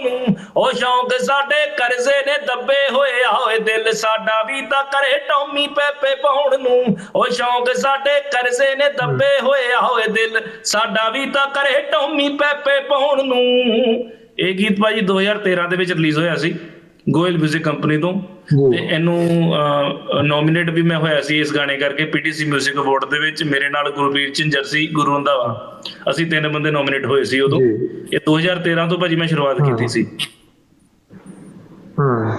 ਨੂੰ। ਉਹ ਸ਼ੌਂਕ ਸਾਡੇ ਕਰਜ਼ੇ ਨੇ ਦੱਬੇ ਹੋਏ ਆ। ਹੋਏ ਦਿਲ ਸਾਡਾ ਵੀ ਤਾਂ ਕਰੇ ਟੌਮੀ ਪੈਪੇ ਪਾਉਣ ਨੂੰ। ਉਹ ਸ਼ੌਂਕ ਸਾਡੇ ਕਰਜ਼ੇ ਨੇ ਦੱਬੇ ਹੋਏ ਆ। ਹੋਏ ਦਿਲ ਸਾਡਾ ਵੀ ਤਾਂ ਕਰੇ ਟੌਮੀ ਪੈਪੇ ਪਾਉਣ ਨੂੰ। ਇਹ ਗੀਤ ਭਾਜੀ 2013 ਦੇ ਵਿੱਚ ਰਿਲੀਜ਼ ਹੋਇਆ ਸੀ। ਗੋਇਲ 뮤직 ਕੰਪਨੀ ਤੋਂ। ਤੇ ਇਹਨੂੰ ਨੋਮੀਨੇਟ ਵੀ ਮੈਂ ਹੋਇਆ ਸੀ ਇਸ ਗਾਣੇ ਕਰਕੇ ਪੀਟੀਸੀ 뮤직 ਅਵਾਰਡ ਦੇ ਵਿੱਚ। ਮੇਰੇ ਨਾਲ ਗੁਰਬੀਰ ਝਿੰਜਰ ਸੀ ਗੁਰੂ ਰੰਧਾਵਾ ਅਸੀਂ ਤਿੰਨ ਬੰਦੇ ਨੋਮੀਨੇਟ ਹੋਏ ਸੀ ਉਦੋਂ। ਇਹ 2013 ਤੋਂ ਭਾਜੀ ਮੈਂ ਸ਼ੁਰੂਆਤ ਕੀਤੀ ਸੀ। ਹੂੰ।